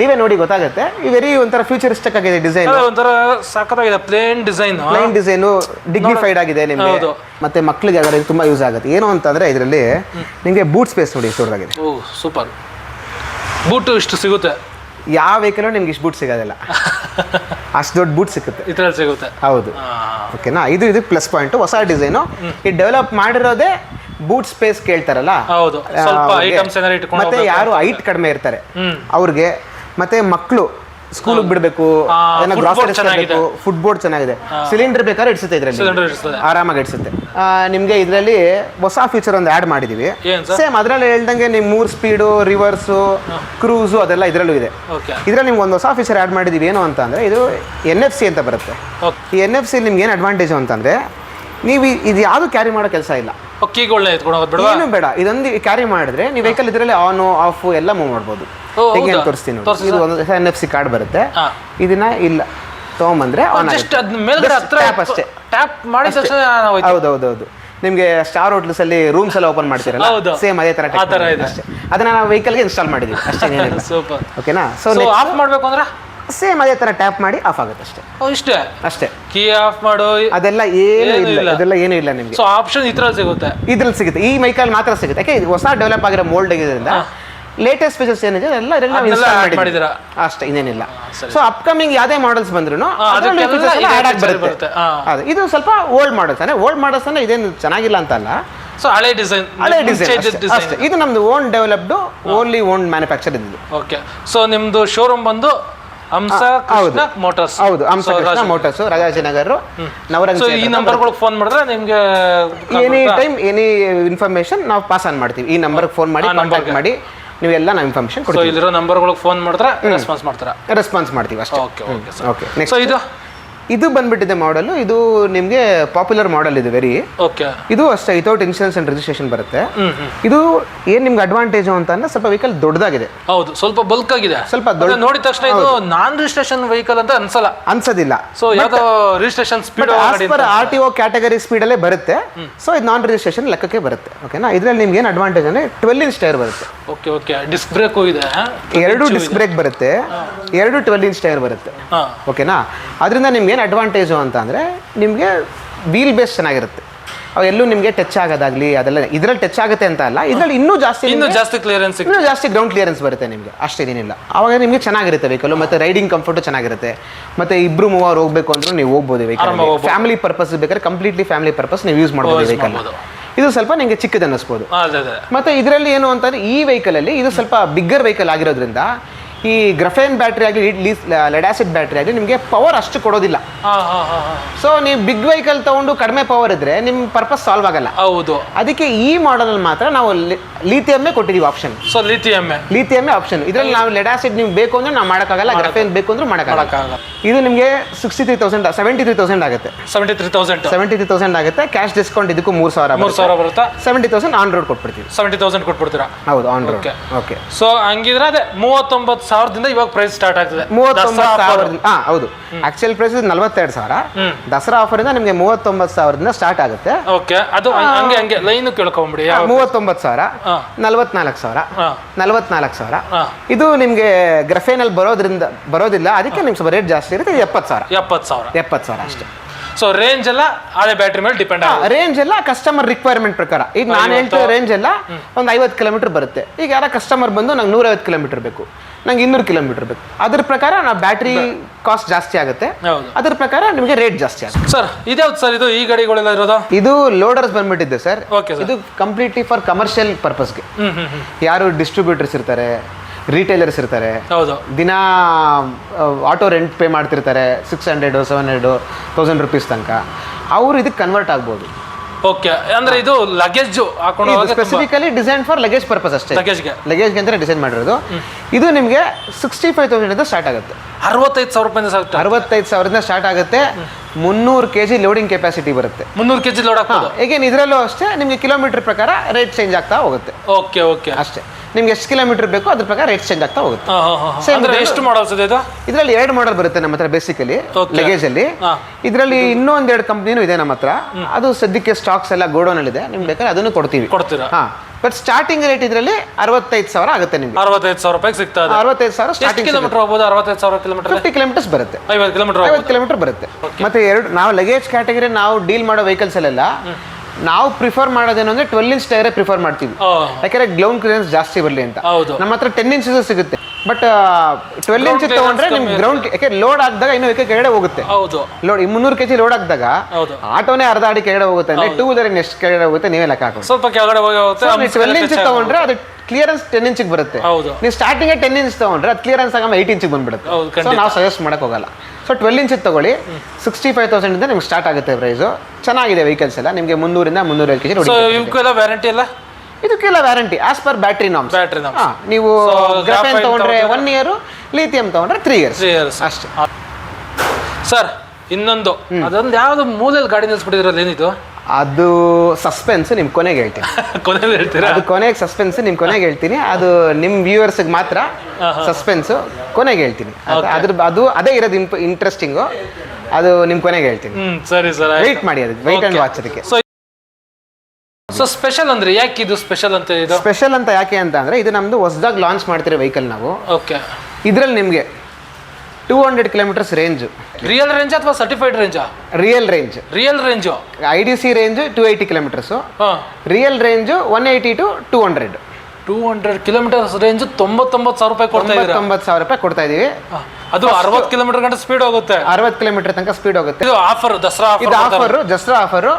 S1: ನೀವೇ ನೋಡಿ ಗೊತ್ತಾಗುತ್ತೆ. ಈ ವೆರಿ ಒಂಥರ ಫ್ಯೂಚರಿಸ್ಟಿಕ್ ಆಗಿದೆ ಡಿಸೈನ್
S2: ಒಂಥರ ಸಾಕತ್ತಾಗಿದೆ plain design
S1: plain design dignified ಆಗಿದೆ ನಿಮಗೆ. ಮತ್ತೆ ಮಕ್ಳಿಗೆ ಅದರಲ್ಲಿ ತುಂಬಾ ಯೂಸ್ ಆಗುತ್ತೆ. ಏನು ಅಂತಂದ್ರೆ ಇದರಲ್ಲಿ ನಿಮಗೆ ಬೂಟ್ ಸ್ಪೇಸ್ ನೋಡಿ ದೊಡ್ಡದಾಗಿದೆ
S2: ಓ ಸೂಪರ್ ಬೂಟು ಇಷ್ಟು ಸಿಗುತ್ತೆ?
S1: ಯಾವ ವೆಹಿಕಲ್ ನಿಮ್ಗೆ ಇಷ್ಟು ಬೂಟ್ ಸಿಗೋದಿಲ್ಲ. ಅಷ್ಟು ದೊಡ್ಡ ಬೂಟ್ ಸಿಗುತ್ತೆ.
S2: ಇದ್ರಲ್ಲಿ ಸಿಗುತ್ತೆ?
S1: ಹೌದು. ಓಕೆನಾ? ಇದು ಇದು ಪ್ಲಸ್ ಪಾಯಿಂಟ್ ಹೊಸ ಡಿಸೈನು. ಈ ಡೆವಲಪ್ ಮಾಡಿರೋದೇ ಬೂಟ್ ಸ್ಪೇಸ್ ಕೇಳ್ತಾರಲ್ಲ?
S2: ಹೌದು. ಸ್ವಲ್ಪ ಐಟಮ್ಸ್ ಏನಾರು ಇಟ್ಕೊಂಡು
S1: ಮತ್ತೆ ಯಾರು ಹೈಟ್ ಕಡಿಮೆ ಇರ್ತಾರೆ. ಅವ್ರಿಗೆ ಮತ್ತೆ ಮಕ್ಕಳು ಸ್ಕೂಲಿಗೆ ಬಿಡಬೇಕು. ತರಬೇಕು ಫುಡ್ ಬೋರ್ಡ್ ಚೆನ್ನಾಗಿದೆ. ಸಿಲಿಂಡರ್ ಬೇಕಾದ್ರೆ ಇಡ್ಸುತ್ತೆ ಇದರಲ್ಲಿ. ಆರಾಮಾಗಿ ಇಡ್ಸುತ್ತೆ. ನಿಮ್ಗೆ ಇದರಲ್ಲಿ ಹೊಸ ಫೀಚರ್ ಒಂದು ಆ್ಯಡ್ ಮಾಡಿದೀವಿ. ಸೇಮ್ ಅದರಲ್ಲಿ ಹೇಳ್ದಂಗೆ ನಿಮ್ ಮೂರು ಸ್ಪೀಡು ರಿವರ್ಸು ಕ್ರೂಸು ಅದೆಲ್ಲ ಇದರಲ್ಲೂ ಇದೆ. ಇದರಲ್ಲಿ ನಿಮ್ಗೆ ಒಂದು ಹೊಸ ಫೀಚರ್ ಆ್ಯಡ್ ಮಾಡಿದೀವಿ. ಏನು ಅಂತ ಅಂದರೆ ಇದು ಎನ್ ಎಫ್ ಸಿ ಅಂತ ಬರುತ್ತೆ. ಈ ಎನ್ ಎಫ್ ಸಿ ನಿಮ್ಗೆ ಏನು ಅಡ್ವಾಂಟೇಜ್ ಅಂತಂದರೆ ನೀವು ಇದು ಯಾವುದು ಕ್ಯಾರಿ ಮಾಡೋ ಕೆಲಸ ಇಲ್ಲ.
S2: ಕೀಗಳನ್ನ ಎತ್ಕೊಂಡು ಹೋಗೋದು ಬಿಡುವ?
S1: ಏನು ಬೇಡ. ಇದೊಂದು ಕ್ಯಾರಿ ಮಾಡಿದ್ರೆ ನೀವು ವೆಹಿಕಲ್ ಇದರಲ್ಲಿ ಆನ್ ಆಫ್ ಎಲ್ಲ ಮೂವ್ ಮಾಡ್ಬೋದು. ಹೆಂಗೆ ತೋರಿಸ್ತೀನಿ ನೋಡಿ. ಇದು ಒಂದು ಎನ್ ಎಫ್ ಸಿ ಕಾರ್ಡ್ ಬರುತ್ತೆ. ಇದನ್ನ ಇಲ್ಲ ತೊಗೊಂಬಂದ್ರೆ ಆನ್
S2: ಜಸ್ಟ್ ಅದ್ ಮೇಲ್ಗಡೆ ಹತ್ರ
S1: ಟ್ಯಾಪ್ ಅಷ್ಟೇ.
S2: ಟ್ಯಾಪ್ ಮಾಡಿದ ತಕ್ಷಣ ಹೋಯ್ತು
S1: ಹೌದು ಹೌದು ಹೌದು ನಿಮಗೆ ಸ್ಟಾರ್ ಹೋಟ್ಲ್ಸ್ ಅಲ್ಲಿ ರೂಮ್ಸ್ ಎಲ್ಲ ಓಪನ್ ಮಾಡ್ತೀರಲ್ಲ?
S2: ಹೌದು.
S1: ಸೇಮ್ ಅದೇ ತರ
S2: ಆ ಥರ
S1: technology
S2: ಇದೆ.
S1: ಅಷ್ಟೇ. ಅದನ್ನ ನಾವು ವೆಹಿಕಲ್ಗೆ ಇನ್ಸ್ಟಾಲ್ ಮಾಡಿದೀವಿ. ಅಷ್ಟೇ
S2: ಸೂಪರ್
S1: ಓಕೆನಾ ಸೊ
S2: ಸೊ ಆಫ್ ಮಾಡ್ಬೇಕು ಅಂದ್ರೆ?
S1: ಸೇಮ್ ಅದೇ ತರ ಟ್ಯಾಪ್ ಮಾಡಿ ಆಫ್ ಆಗುತ್ತೆ ಅಷ್ಟೇ.
S2: ಓ ಇಷ್ಟೇ.
S1: ಅಷ್ಟೇ.
S2: ಕೀ ಆಫ್ ಮಾಡೋ
S1: ಅದೆಲ್ಲ ಏನು
S2: ಏನೂ
S1: ಇಲ್ಲ
S2: ಇಲ್ಲ.
S1: ಅದೆಲ್ಲ ಏನು ಇಲ್ಲ ನಿಮಗೆ.
S2: ಸೊ ಆಪ್ಷನ್ ಇದ್ರಲ್ಲಿ ಸಿಗುತ್ತೆ.
S1: ಇದ್ರಲ್ಲಿ ಸಿಗುತ್ತೆ. ಈ ಮೈಕಲ್ ಮಾತ್ರ ಸಿಗುತ್ತೆ. ಯಾಕೆ ಇದು ಹೊಸ ಡೆವಲಪ್ ಆಗಿರೋ ಮೋಲ್ಡ್ ಆಗಿರೋದ್ರಿಂದ ಲೇಟೆಸ್ಟ್ ಫೀಚರ್ಸ್ ಏನಿದೆ ಎಲ್ಲ
S2: ಅದನ್ನೆಲ್ಲ
S1: ಇನ್ಸ್ಟಾಲ್
S2: add
S1: ಮಾಡಿದ್ದೀರಾ
S2: ಮಾಡಿದ್ದೀರಾ?
S1: ಅಷ್ಟೇ ಇನ್ನೇನಿಲ್ಲ. ಸೊ ಅಪ್ಕಮಿಂಗ್ ಯಾವುದೇ ಮಾಡಲ್ಸ್ ಬಂದ್ರು
S2: ಅದಕ್ಕೆಲ್ಲ ಇದೇ feature
S1: ಬರುತ್ತೆ.
S2: ಬರುತ್ತೆ. ಹಾ.
S1: ಅದು ಇದು ಸ್ವಲ್ಪ ಓಲ್ಡ್ ಮಾಡಲ್ಸ್ ಅಂದ್ರೆ ಓಲ್ಡ್ ಮಾಡಲ್ಸ್ ಅಂದ್ರೆ ಇದೇನು ಚೆನ್ನಾಗಿಲ್ಲ ಅಂತಲ್ಲ.
S2: ಸೊ ಹಳೆ ಡಿಸೈನ್
S1: ಹಳೆ ಡಿಸೈನ್ ಅಷ್ಟೇ
S2: ಡಿಸೈನ್
S1: ಇದು ನಮ್ದು own developed only own manufacture ಇದ್ದು
S2: ಓಕೆ ಸೊ ನಿಮ್ದು ಶೋರೂಮ್ ಬಂದು ಮೋಟರ್ಸ್.
S1: ಹೌದು ಹಂಸ ಕೃಷ್ಣ ಮೋಟರ್ಸ್ ರಾಜಾಜಿನಗರ್ ನವರಂಗ್
S2: ಈ ನಂಬರ್ಗಳಿಗೆ ಫೋನ್ ಮಾಡಿದ್ರೆ ನಿಮಗೆ
S1: ಎನಿ ಟೈಮ್ ಎನಿ ಇನ್ಫಾರ್ಮೇಶನ್ ನಾವು ಪಾಸ್ ಆನ್ ಮಾಡ್ತೀವಿ. ಈ ನಂಬರ್ಗೆ ಫೋನ್ ಮಾಡಿ ಕಾಂಟ್ಯಾಕ್ಟ್ ಮಾಡಿ ನೀವೆಲ್ಲ ನಾವು ಇನ್ಫಾರ್ಮೇಶನ್ ಕೊಡ್ತೀವಿ.
S2: ಇಲ್ಲಿರೋ ನಂಬರ್ಗಳಿಗೆ ಫೋನ್ ಮಾಡಿದ್ರೆ ರೆಸ್ಪಾನ್ಸ್ ಮಾಡ್ತಾರ?
S1: ರೆಸ್ಪಾನ್ಸ್ ಮಾಡ್ತೀವಿ ಅಷ್ಟೇ.
S2: Okay okay
S1: okay
S2: so
S1: next
S2: ಇದು
S1: ಇದು ಬಂದ್ಬಿಟ್ಟಿದೆ ಮಾಡೆಲ್ ಇದು ನಿಮಗೆ ಪಾಪ್ಯುಲರ್ ಮಾಡೆಲ್ ಇದು ವೆರಿ
S2: ಓಕೆ
S1: ಇದು ಅಷ್ಟೇ ವಿತೌಟ್ ಇನ್ಶೂರೆನ್ಸ್ ಅಂಡ್ ರಿಜಿಸ್ಟ್ರೇಷನ್ ಬರುತ್ತೆ. ಇದು ಏನ್ ನಿಮ್ಗೆ ಅಂತ ಅಂದ್ರೆ ಸ್ವಲ್ಪ ವೆಹಿಕಲ್ ದೊಡ್ಡದಾಗಿದೆ.
S2: ಹೌದು ಸ್ವಲ್ಪ ಬಲ್ಕ್ ಆಗಿದೆ.
S1: ಸ್ವಲ್ಪ ದೊಡ್ಡ
S2: ನೋಡಿದ ತಕ್ಷಣ ಇದು ನಾನ್ ರಿಜಿಸ್ಟ್ರೇಷನ್ ವೆಹಿಕಲ್ ಅಂತ ಅನ್ಸಲ್ಲ.
S1: ಅನ್ಸೋದಿಲ್ಲ.
S2: ಸೊ ಯಾವ್ದೋ registration speed
S1: R T O category ಸ್ಪೀಡಲ್ಲೇ ಬರುತ್ತೆ. ಸೊ ಇದು ನಾನ್ ರಿಜಿಸ್ಟ್ರೇಷನ್ ಲೆಕ್ಕಕ್ಕೆ ಬರುತ್ತೆ. ಓಕೆನಾ ಇದರಲ್ಲಿ ನಿಮ್ಗೆ ಏನು ಅಡ್ವಾಂಟೇಜ್ ಅಂದ್ರೆ ಟ್ವೆಲ್ ಇಂಚ್ ಟೈರ್ ಬರುತ್ತೆ.
S2: ಓಕೆ ಓಕೆ ಡಿಸ್ಕ್ ಬ್ರೇಕ್ ಇದೆ
S1: ಎರಡು ಡಿಸ್ಕ್ ಬ್ರೇಕ್ ಬರುತ್ತೆ. ಎರಡು ಟ್ವೆಲ್ ಇಂಚ್ ಟೈರ್ ಬರುತ್ತೆ. ಓಕೆನಾ ಅದರಿಂದ ನಿಮ್ಗೆ ಏನು ಅಡ್ವಾಂಟೇಜು ಅಂತ ಅಂದರೆ ನಿಮಗೆ ವೀಲ್ ಬೇಸ್ ಚೆನ್ನಾಗಿರುತ್ತೆ. ಅವು ಎಲ್ಲೂ ನಿಮಗೆ ಟಚ್ ಆಗೋದಾಗ್ಲಿ ಅದೆಲ್ಲ ಇದರಲ್ಲಿ ಟಚ್ ಆಗುತ್ತೆ ಅಂತ ಅಲ್ಲ ಇದರಲ್ಲಿ ಇನ್ನೂ ಜಾಸ್ತಿ
S2: ಇನ್ನೂ ಜಾಸ್ತಿ ಕ್ಲಿಯರೆನ್ಸ್
S1: ಇನ್ನೂ ಜಾಸ್ತಿ ಗ್ರೌಂಡ್ ಕ್ಲಿಯರೆನ್ಸ್ ಬರುತ್ತೆ ನಿಮಗೆ ಅಷ್ಟೇನೇನಿಲ್ಲ ಅವಾಗ ನಿಮಗೆ ಚೆನ್ನಾಗಿರುತ್ತೆ ವೆಹಿಕಲ್ ಮತ್ತೆ ರೈಡಿಂಗ್ ಕಂಫರ್ಟು ಚೆನ್ನಾಗಿರುತ್ತೆ. ಮತ್ತೆ ಇಬ್ಬರು ಮೂವರು ಹೋಗಬೇಕು ಅಂದ್ರೂ ನೀವು ಹೋಗ್ಬೋದು ವೆಹಿಕಲ್ ಫ್ಯಾಮಿಲಿ ಪರ್ಪಸ್ ಬೇಕಾದ್ರೆ ಕಂಪ್ಲೀಟ್ಲಿ ಫ್ಯಾಮಿಲಿ ಪರ್ಪಸ್ ನೀವು ಯೂಸ್ ಮಾಡ್ಬೋದು ವೆಹಿಕಲ್ ಇದು ಸ್ವಲ್ಪ ನಿಮಗೆ
S2: ಚಿಕ್ಕದನ್ನಿಸ್ಬೋದು.
S1: ಮತ್ತೆ ಇದರಲ್ಲಿ ಏನು ಅಂತಂದ್ರೆ ಈ ವೆಹಿಕಲ್ ಅಲ್ಲಿ ಇದು ಸ್ವಲ್ಪ ಬಿಗ್ಗರ್ ವೆಹಿಕಲ್ ಆಗಿರೋದ್ರಿಂದ ಈ ಗ್ರಫೇನ್ ಬ್ಯಾಟ್ರಿ ಆಗಲಿ ಲೆಡಾಸಿಡ್ ಬ್ಯಾಟ್ರಿ ಆಗಲಿ ನಿಮಗೆ ಪವರ್ ಅಷ್ಟು ಕೊಡೋದಿಲ್ಲ. ಸೊ ನೀವು ಬಿಗ್ ವೆಹಿಕಲ್ ತಗೊಂಡು ಕಡಿಮೆ ಪವರ್ ಇದ್ರೆ ನಿಮ್ಮ ಪರ್ಪಸ್ ಸಾಲ್ವ್ ಆಗಲ್ಲ.
S2: ಹೌದು.
S1: ಅದಕ್ಕೆ ಈ ಮಾಡಲ್ ಮಾತ್ರ ನಾವು ಲೀಥಿಯಮ್ಮೇ ಕೊಟ್ಟಿದ್ದೀವಿ ಆಪ್ಷನ್
S2: ಸೊ ಲಿಥಿಯಮ್
S1: ಲೀಥಿಯಮ್ಮೇ ಆಪ್ಷನ್ ಇದ್ರಲ್ಲಿ ನಾವು ಲೆಡಾಸಿಡ್ ನಿಮ್ಗೆ ಬೇಕು ಅಂದ್ರೆ ನಾವು ಮಾಡೋಕ್ಕಾಗಲ್ಲ ಗ್ರಫೇನ್ ಬೇಕು ಅಂದ್ರೆ ಮಾಡೋಕ್ಕಾಗಲ್ಲ. ಇದು ನಿಮಗೆ sixty three thousand seventy three thousand ಆಗುತ್ತೆ.
S2: Seventy three thousand
S1: seventy three thousand ಆಗುತ್ತೆ ಕ್ಯಾಶ್ ಡಿಸ್ಕೌಂಟ್ ಇದಕ್ಕೂ ಮೂರು ಸಾವಿರ
S2: ಮೂರು ಸಾವಿರ ಬರುತ್ತಾ?
S1: ಸೆವೆಂಟಿ ತೌಸಂಡ್ ಆನ್ ರೋಡ್ ಕೊಟ್ಬಿಡ್ತೀವಿ.
S2: ಸೆವೆಂಟಿ ತೌಸಂಡ್ ಕೊಟ್ಬಿಡ್ತೀರಾ?
S1: ಹೌದು ಆನ್ ರೋಡ್. ಓಕೆ
S2: ಸೊ ಹಂಗಿದ್ರೆ ಅದೇ ಮೂವತ್ತೊಂಬತ್ತು ಸಾವಿರದಿಂದ ಇವಾಗ ಪ್ರೈಸ್ ಸ್ಟಾರ್ಟ್ ಆಗ್ತದೆ.
S1: ಮೂವತ್ತೊಂಬತ್ತು. ಸಾವಿರದಿಂದ ಹಾ ಹೌದು. ಆಕ್ಚುಯಲ್ ಪ್ರೈಸ್ ನಲ್ವತ್ತೆರಡು ಸಾವಿರ. ದಸರಾ ಆಫರ್ ಇಂದ ನಿಮಗೆ ಮೂವತ್ತೊಂಬತ್ತು ಸಾವಿರದಿಂದ ಸ್ಟಾರ್ಟ್ ಆಗುತ್ತೆ.
S2: ಓಕೆ ಅದು ಹಂಗೆ ಹಂಗೆ ಲೈನ್ ಕೇಳ್ಕೊಂಬಿಡಿ.
S1: ಮೂವತ್ತೊಂಬತ್ತು ಸಾವಿರ. ನಲವತ್ನಾಲ್ಕು ಸಾವಿರ. ನಲವತ್ನಾಲ್ಕು ಸಾವಿರ. ಇದು ನಿಮಗೆ ಗ್ರಫೇನಲ್ಲಿ ಬರೋದ್ರಿಂದ ಬರೋದಿಲ್ಲ. ಅದಕ್ಕೆ ನಿಮ್ಗೆ ಸ್ವಲ್ಪ ರೇಟ್ ಜಾಸ್ತಿ ಇರುತ್ತೆ. ಎಪ್ಪತ್ತು ಸಾವಿರ.
S2: ಎಪ್ಪತ್ತು ಸಾವಿರ.
S1: ಎಪ್ಪತ್ತು ಸಾವಿರ ಅಷ್ಟೇ.
S2: ಸೊ ರೇಂಜ್ ಎಲ್ಲ ಹಳೆ ಬ್ಯಾಟ್ರಿ ಮೇಲೆ ಡಿಪೆಂಡ್ ಆಗುತ್ತೆ.
S1: ರೇಂಜ್ ಎಲ್ಲ ಕಸ್ಟಮರ್ ರಿಕ್ವೈರ್ಮೆಂಟ್ ಪ್ರಕಾರ. ಈಗ ನಾನು ಹೇಳ್ತಿರೋ ರೇಂಜ್ ಎಲ್ಲ ಒಂದು ಐವತ್ತು ಕಿಲೋಮೀಟರ್ ಬರುತ್ತೆ. ಈಗ ಯಾರ ಕಸ್ಟಮರ್ ಬಂದು ನಂಗೆ ನೂರೈವತ್ತು ಕಿಲೋಮೀಟರ್ ಬೇಕು. ನಂಗೆ ಇನ್ನೂರು ಕಿಲೋಮೀಟರ್ ಬೇಕು. ಅದ್ರ ಪ್ರಕಾರ ನಾವು ಬ್ಯಾಟ್ರಿ ಕಾಸ್ಟ್ ಜಾಸ್ತಿ ಆಗುತ್ತೆ. ಅದ್ರ ಪ್ರಕಾರ ನಿಮಗೆ ರೇಟ್ ಜಾಸ್ತಿ ಆಗುತ್ತೆ.
S2: ಸರ್ ಇದ್ಯಾವ್ದು ಸರ್ ಇದು? ಈ ಗಾಡಿಗಳೆಲ್ಲ ಇರೋದು?
S1: ಇದು ಲೋಡರ್ಸ್ ಬಂದ್ಬಿಟ್ಟಿದೆ ಸರ್ ಇದು ಕಂಪ್ಲೀಟ್ಲಿ ಫಾರ್ ಕಮರ್ಷಿಯಲ್ ಪರ್ಪಸ್ಗೆ ಯಾರು ಡಿಸ್ಟ್ರಿಬ್ಯೂಟರ್ಸ್ ಇರ್ತಾರೆ ರಿಟೇಲರ್ಸ್ ಇರ್ತಾರೆ.
S2: ಹೌದು.
S1: ದಿನ ಆಟೋ ರೆಂಟ್ ಪೇ ಮಾಡ್ತಿರ್ತಾರೆ. Six hundred seven hundred thousand rupees ತನಕ. ಅವರು ಇದಕ್ಕೆ ಕನ್ವರ್ಟ್ ಆಗ್ಬೋದು.
S2: ಓಕೆ ಅಂದ್ರೆ ಇದು ಲಗೇಜ್ ಹಾಕೊಂಡು
S1: specifically design for luggage purpose ಅಷ್ಟೇ.
S2: ಲಗೇಜ್ಗೆ
S1: ಲಗೇಜ್ಗೆ ಅಂತ ಡಿಸೈನ್ ಮಾಡಿರೋದು. ಇದು ನಿಮಗೆ ಸಿಕ್ಸ್ಟಿ ಫೈವ್ ತೌಸಂಡಿಂದ ಸ್ಟಾರ್ಟ್ ಆಗುತ್ತೆ.
S2: ಅರವತ್ತೈದು ಸಾವಿರ ರೂಪಾಯಿಂದ ಸಾಕು
S1: ಅರವತ್ತೈದು ಸಾವಿರದಿಂದ ಸ್ಟಾರ್ಟ್ ಆಗುತ್ತೆ. ಮುನ್ನೂರು ಕೆ ಜಿ ಲೋಡಿಂಗ್ ಕೆಪಾಸಿಟಿ ಬರುತ್ತೆ.
S2: ಮುನ್ನೂರು ಕೆ ಜಿ ಲೋಡ್ ಹಾಕ್ಬೋದು
S1: ಈಗೇನು ಇದರಲ್ಲೂ ಅಷ್ಟೇ ನಿಮಗೆ ಕಿಲೋಮೀಟರ್ ಪ್ರಕಾರ ರೇಟ್ ಚೇಂಜ್ ಆಗ್ತಾ ಹೋಗುತ್ತೆ.
S2: ಓಕೆ ಓಕೆ
S1: ಅಷ್ಟೇ. ನಿಮ್ಗೆ ಎಷ್ಟು ಕಿಲೋಮೀಟರ್ ಬೇಕೋ ಅದ್ರ ಪ್ರಕಾರ ರೇಟ್ ಚೇಂಜ್ ಆಗ್ತಾ ಹೋಗುತ್ತೆ. Same
S2: ಅಂದ್ರೆ
S1: ಇದು-
S2: ಎಷ್ಟು ಮಾಡಲ್ಸ್ ಇದೆ ಇದು?
S1: ಇದರಲ್ಲಿ ಎರಡು ಮಾಡಲ್ ಬರುತ್ತೆ ನಮ್ಮ ಹತ್ರ ಬೇಸಿಕಲಿ
S2: Okay.
S1: ಲಗೇಜ್ ಅಲ್ಲಿ.
S2: ಹಾ.
S1: ಇದರಲ್ಲಿ ಇನ್ನೊಂದ್ ಎರಡು ಕಂಪ್ನಿನೂ ಇದೆ ನಮ್ಮ ಹತ್ರ. ಅದು ಸದ್ಯಕ್ಕೆ ಸ್ಟಾಕ್ಸ್ ಎಲ್ಲ ಗೋಡೌನ್ ಅಲ್ಲಿ ಇದೆ ನಿಮ್ಗೆ ಬೇಕಾದ್ರೆ ಅದನ್ನು ಕೊಡ್ತೀವಿ.
S2: ಕೊಡ್ತೀರಾ?
S1: ಹಾ. ಬಟ್ ಸ್ಟಾರ್ಟಿಂಗ್ ರೇಟ್ ಇದರಲ್ಲಿ ಅರವತ್ತೈದು ಸಾವಿರ ಆಗುತ್ತೆ ನಿಮ್ಗೆ.
S2: ಅರವತ್ತೈದು ಸಾವಿರ ರೂಪಾಯಿ ಸಿಗ್ತಾ ಇದೆ.
S1: ಅರವತ್ತೈದು ಸಾವಿರ
S2: ಎಷ್ಟು
S1: ಸ್ಟಾರ್ಟಿಂಗ್
S2: ಕಿಲೋಮೀಟರ್ ಹೋಗ್ಬೋದು? ಅರವತ್ತೈದು ಸಾವಿರ ಕಿಲೋಮೀಟರ್
S1: ಫಿಫ್ಟಿ ಕಿಲೋಮೀಟರ್ಸ್ ಬರುತ್ತೆ.
S2: ಐವತ್ತು ಕಿಲೋಮೀಟರ್
S1: ಐವತ್ತು ಕಿಲೋಮೀಟರ್ ಬರುತ್ತೆ. ಮತ್ತೆ ಎರಡು ನಾವು ಲಗೇಜ್ ಕ್ಯಾಟಗರಿ ನಾವು ಡೀಲ್ ಮಾಡೋ ವೆಹಿಕಲ್ಸ್ ಅಲ್ಲೆಲ್ಲ ನಾವು ಪ್ರಿಫರ್ ಮಾಡೋದೇನು ಅಂದ್ರೆ ಟ್ವೆಲ್ ಇಂಚ್ ಟೈರೇ ಪ್ರಿಫರ್ ಮಾಡ್ತೀವಿ. ಯಾಕಂದ್ರೆ ಗ್ರೌಂಡ್ ಕ್ಲಿಯರೆನ್ಸ್ ಜಾಸ್ತಿ ಬರಲಿ ಅಂತ. ನಮ್ಮ ಹತ್ರ ಟೆನ್ ಇಂಚಸ್ ಸಿಗುತ್ತೆ. ಬಟ್ ಟ್ವೆಲ್ ಇಂಚ್ ತಗೊಂಡ್ರೆ
S2: ನಿಮ್
S1: ನಿಮ್ಗೆ ಗ್ರೌಂಡ್ ಯಾಕೆ ಲೋಡ್ ಆಗಿದಾಗ ಇನ್ನೂ ವೆಹಿಕಲ್ ಕೆಳಗಡೆ ಹೋಗುತ್ತೆ?
S2: ಹೌದು.
S1: ಲೋಡ್ ಈ ಮುನ್ನೂರು ಕೆಜಿ ಲೋಡ್ ಆಗಿದಾಗ
S2: ಹೌದು.
S1: ಆಟೋನೇ ಅರ್ಧ ಅಡಿ ಕೆಳಗಡೆ ಹೋಗುತ್ತೆ ಅಂದ್ರೆ ಟೂ ವೀಲರ್ ಎಷ್ಟು ಕೆಳಗಡೆ ಹೋಗುತ್ತೆ ನೀವೇ ಲೆಕ್ಕ ಹಾಕೋದು
S2: ಸ್ವಲ್ಪ ಕೆಳಗಡೆ ಹೋಗಿ ಹೋಗುತ್ತೆ
S1: ಟ್ವೆಲ್ ಇಂಚ್ ತಗೊಂಡ್ರೆ ಅದು ಕ್ಲಿಯರೆನ್ಸ್ ಟೆನ್ ಇಂಚಿಗೆ ಬರುತ್ತೆ. ನೀವು ಸ್ಟಾರ್ಟಿಂಗ್ ಟೆನ್ ಇಂಚ್ ತಗೊಂಡ್ರೆ ಅದು ಕ್ಲಿಯರೆನ್ಸ್ ಆಗಮ್ಮ ಏಯ್ಟ್ ಇಂಚಿಗೆ ಬಂದ್ಬಿಡುತ್ತೆ. ಸೊ ನಾವು ಸಜೆಸ್ಟ್ ಮಾಡಕ್ ಹೋಗಲ್ಲ. ಸೊ ಟ್ವೆಲ್ ಇಂಚ್ ತಗೊಳ್ಳಿ. ಸಿಕ್ಸ್ಟಿ ಫೈವ್ ತೌಸಂಡ್ ಇಂದ ನಿಮ್ಗೆ ಸ್ಟಾರ್ಟ್ ಆಗುತ್ತೆ ಪ್ರೈಸು ಚೆನ್ನಾಗಿದೆ ವೆಹಿಕಲ್ಸ್ ಎಲ್ಲ. ನಿಮಗೆ ಮುನ್ನೂರಿಂದ ಮುನ್ನೂರ
S2: ಕೆಜಿ ವ್ಯಾರಂಟಿ ಎಲ್ಲ?
S1: ಇದಕ್ಕೆಲ್ಲ warranty as per battery norms
S2: battery
S1: ಹಾ ನೀವು
S2: So,
S1: ಗ್ರಾಫೈನ್ ತಗೊಂಡ್ರೆ
S2: ತಗೊಂಡ್ರೆ-
S1: ಒನ್ ಇಯರ್ ಲಿಥಿಯಂ ತಗೊಂಡ್ರೆ ತ್ರೀ ಇಯರ್ಸ್
S2: ಇಯರ್ಸ್
S1: ಅಷ್ಟೇ.
S2: ಸರ್ ಇನ್ನೊಂದು. ಅದೊಂದು ಯಾವ್ದು ಮೂಲೆಯಲ್ಲಿ ಗಾಡಿ ನಿಲ್ಸ್ಬಿಟ್ಟಿದ್ರಲ್ಲ ಏನಿದು?
S1: ಅದು ಸಸ್ಪೆನ್ಸ್ ನಿಮ್ ಕೊನೆಗೆ ಹೇಳ್ತೀನಿ.
S2: ಕೊನೆಯಲ್ಲಿ ಹೇಳ್ತೀರಾ?
S1: ಅದು ಕೊನೆಗೆ ಸಸ್ಪೆನ್ಸ್ ನಿಮ್ ಕೊನೆಗೆ ಹೇಳ್ತೀನಿ. ಅದು ನಿಮ್ ವ್ಯೂವರ್ಸ್ಗೆ ಮಾತ್ರ ಸಸ್ಪೆನ್ಸ್ ಕೊನೆಗೆ ಹೇಳ್ತೀನಿ. ಅದು- ಅದ್ರ ಅದು ಅದೇ ಇರೋದು ಇಂಟ್ರೆಸ್ಟಿಂಗು ಅದು ನಿಮ್ ಕೊನೆಗೆ ಹೇಳ್ತೀನಿ.
S2: ಹ್ಮ್ ಸರಿ ಸರ್
S1: ವೆಯ್ಟ್ ಮಾಡಿ ಅದಕ್ಕೆ ವೆಯ್ಟ್ ಅಂಡ್ ವಾಚ್ ಅದಕ್ಕೆ.
S2: ಸೊ ಸೊ ಸ್ಪೆಷಲ್ ಅಂದ್ರೆ ಯಾಕೆ ಇದು ಸ್ಪೆಷಲ್ ಅಂತ ಇದು?
S1: ಸ್ಪೆಷಲ್ ಅಂತ ಯಾಕೆ ಅಂತ ಅಂದ್ರೆ ಇದು ನಮ್ದು ಹೊಸದಾಗಿ ಲಾಂಚ್ ಮಾಡ್ತಿರೋ ವೆಹಿಕಲ್ ನಾವು.
S2: ಓಕೆ
S1: ಇದ್ರಲ್ಲಿ ನಿಮಗೆ two hundred kilometres range
S2: real range ಅಥವಾ certified ರೇಂಜಾ
S1: real range
S2: real range
S1: I D C range two eighty kilometres
S2: ಹಾಂ.
S1: Real range one eighty to two hundred
S2: two hundred kilometres range ತೊಂಬತ್ತೊಂಬತ್ತು ಸಾವಿರ ರೂಪಾಯಿ ಕೊಡ್ತಾ ಇದ್ದೀರಾ?
S1: ತೊಂಬತ್ತು ಸಾವಿರ ರೂಪಾಯಿ ಕೊಡ್ತಾ ಇದೀವಿ
S2: ಅದು ಅರವತ್ತು ಕಿಲೋಮೀಟರ್ ಗಂಟೆ ಸ್ಪೀಡ್ ಹೋಗುತ್ತೆ.
S1: ಅರವತ್ತು ಕಿಲೋಮೀಟರ್ ತನಕ ಸ್ಪೀಡ್ ಹೋಗುತ್ತೆ.
S2: ಇದು ಆಫರ್ ದಸರಾ
S1: ಇದು
S2: offer
S1: Dasara offer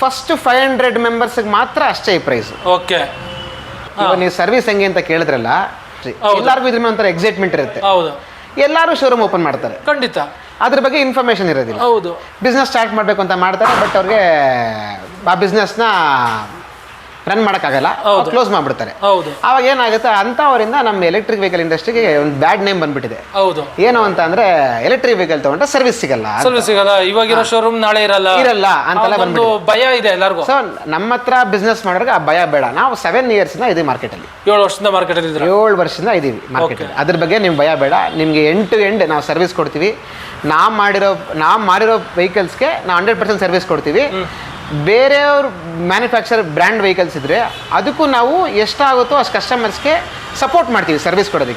S1: first five hundred ಮೆಂಬರ್ಸ್ಗೆ ಮಾತ್ರ ಅಷ್ಟೇ ಈ ಪ್ರೈಸ್
S2: ಓಕೆ
S1: ಇವಾಗ ನೀವು ಸರ್ವಿಸ್ ಹೆಂಗೆ ಅಂತ ಕೇಳಿದ್ರಲ್ಲ ಎಲ್ಲರಿಗೂ ಇದ್ರ ಮೇಲೆ ಒಂಥರ ಎಕ್ಸೈಟ್ಮೆಂಟ್ ಇರುತ್ತೆ.
S2: ಹೌದು.
S1: ಎಲ್ಲರೂ ಶೋರೂಮ್ ಓಪನ್ ಮಾಡ್ತಾರೆ.
S2: ಖಂಡಿತ.
S1: ಅದ್ರ ಬಗ್ಗೆ ಇನ್ಫಾರ್ಮೇಶನ್ ಇರೋದಿಲ್ಲ.
S2: ಹೌದು.
S1: ಬಿಸ್ನೆಸ್ ಸ್ಟಾರ್ಟ್ ಮಾಡಬೇಕು ಅಂತ ಮಾಡ್ತಾರೆ ಬಟ್ ಅವ್ರಿಗೆ ಆ ಬಿಸ್ನೆಸ್ನ ರನ್ ಮಾಡೋಕ್ಕಾಗಲ್ಲ ಕ್ಲೋಸ್ ಮಾಡಿಬಿಡ್ತಾರೆ.
S2: ಹೌದು.
S1: ಆವಾಗ ಏನಾಗುತ್ತೆ ಅಂಥವರಿಂದ ನಮ್ಮ ಎಲೆಕ್ಟ್ರಿಕ್ ವೆಹಿಕಲ್ ಇಂಡಸ್ಟ್ರಿಗೆ ಒಂದು ಬ್ಯಾಡ್ ನೇಮ್ ಬಂದ್ಬಿಟ್ಟಿದೆ.
S2: ಹೌದು.
S1: ಏನು ಅಂತ ಅಂದ್ರೆ ಎಲೆಕ್ಟ್ರಿಕ್ ವೆಹಿಕಲ್ ತಗೊಂಡ್ರೆ ಸರ್ವಿಸ್ ಸಿಗಲ್ಲ
S2: ಸರ್ವಿಸ್ ಸಿಗಲ್ಲ ಇವಾಗಿರೋ ಶೋರೂಮ್ ನಾಳೆ ಇರಲ್ಲ.
S1: ಇರಲ್ಲ ಅಂತೆಲ್ಲ
S2: ಒಂದು ಭಯ ಇದೆ ಎಲ್ಲರಿಗೂ.
S1: ಸೊ ನಮ್ಮ ಹತ್ರ ಬಿಸ್ನೆಸ್ ಮಾಡೋರಿಗೆ ಆ ಭಯ ಬೇಡ. ನಾವು ಸೆವೆನ್ ಇಯರ್ಸ್ನ ಇದೀವಿ ಮಾರ್ಕೆಟಲ್ಲಿ
S2: ಏಳು ವರ್ಷದಿಂದ ಮಾರ್ಕೆಟ್ ಅಲ್ಲಿ
S1: ಏಳು ವರ್ಷದಿಂದ ಇದೀವಿ ಮಾರ್ಕೆಟ್ ಅಲ್ಲಿ. ಅದ್ರ ಬಗ್ಗೆ ನಿಮ್ಗೆ ಭಯ ಬೇಡ. ನಿಮಗೆ ಎಂಡ್ ಟು ಎಂಡ್ ನಾವು ಸರ್ವಿಸ್ ಕೊಡ್ತೀವಿ. ನಾವು ಮಾಡಿರೋ ನಾವು ಮಾಡಿರೋ ವೆಹಿಕಲ್ಸ್ಗೆ ನಾವು ಹಂಡ್ರೆಡ್ ಪರ್ಸೆಂಟ್ ಸರ್ವಿಸ್ ಕೊಡ್ತೀವಿ. ಬೇರೆಯವ್ರ ಮ್ಯಾನುಫ್ಯಾಕ್ಚರ್ ಬ್ರ್ಯಾಂಡ್ ವೆಹಿಕಲ್ಸ್ ಇದ್ರೆ ಅದಕ್ಕೂ ನಾವು ಎಷ್ಟಾಗುತ್ತೋ ಅಷ್ಟು ಕಸ್ಟಮರ್ಸ್ಗೆ ಸಪೋರ್ಟ್ ಮಾಡ್ತೀವಿ ಸರ್ವಿಸ್ ಕೊಡೋದಕ್ಕೆ.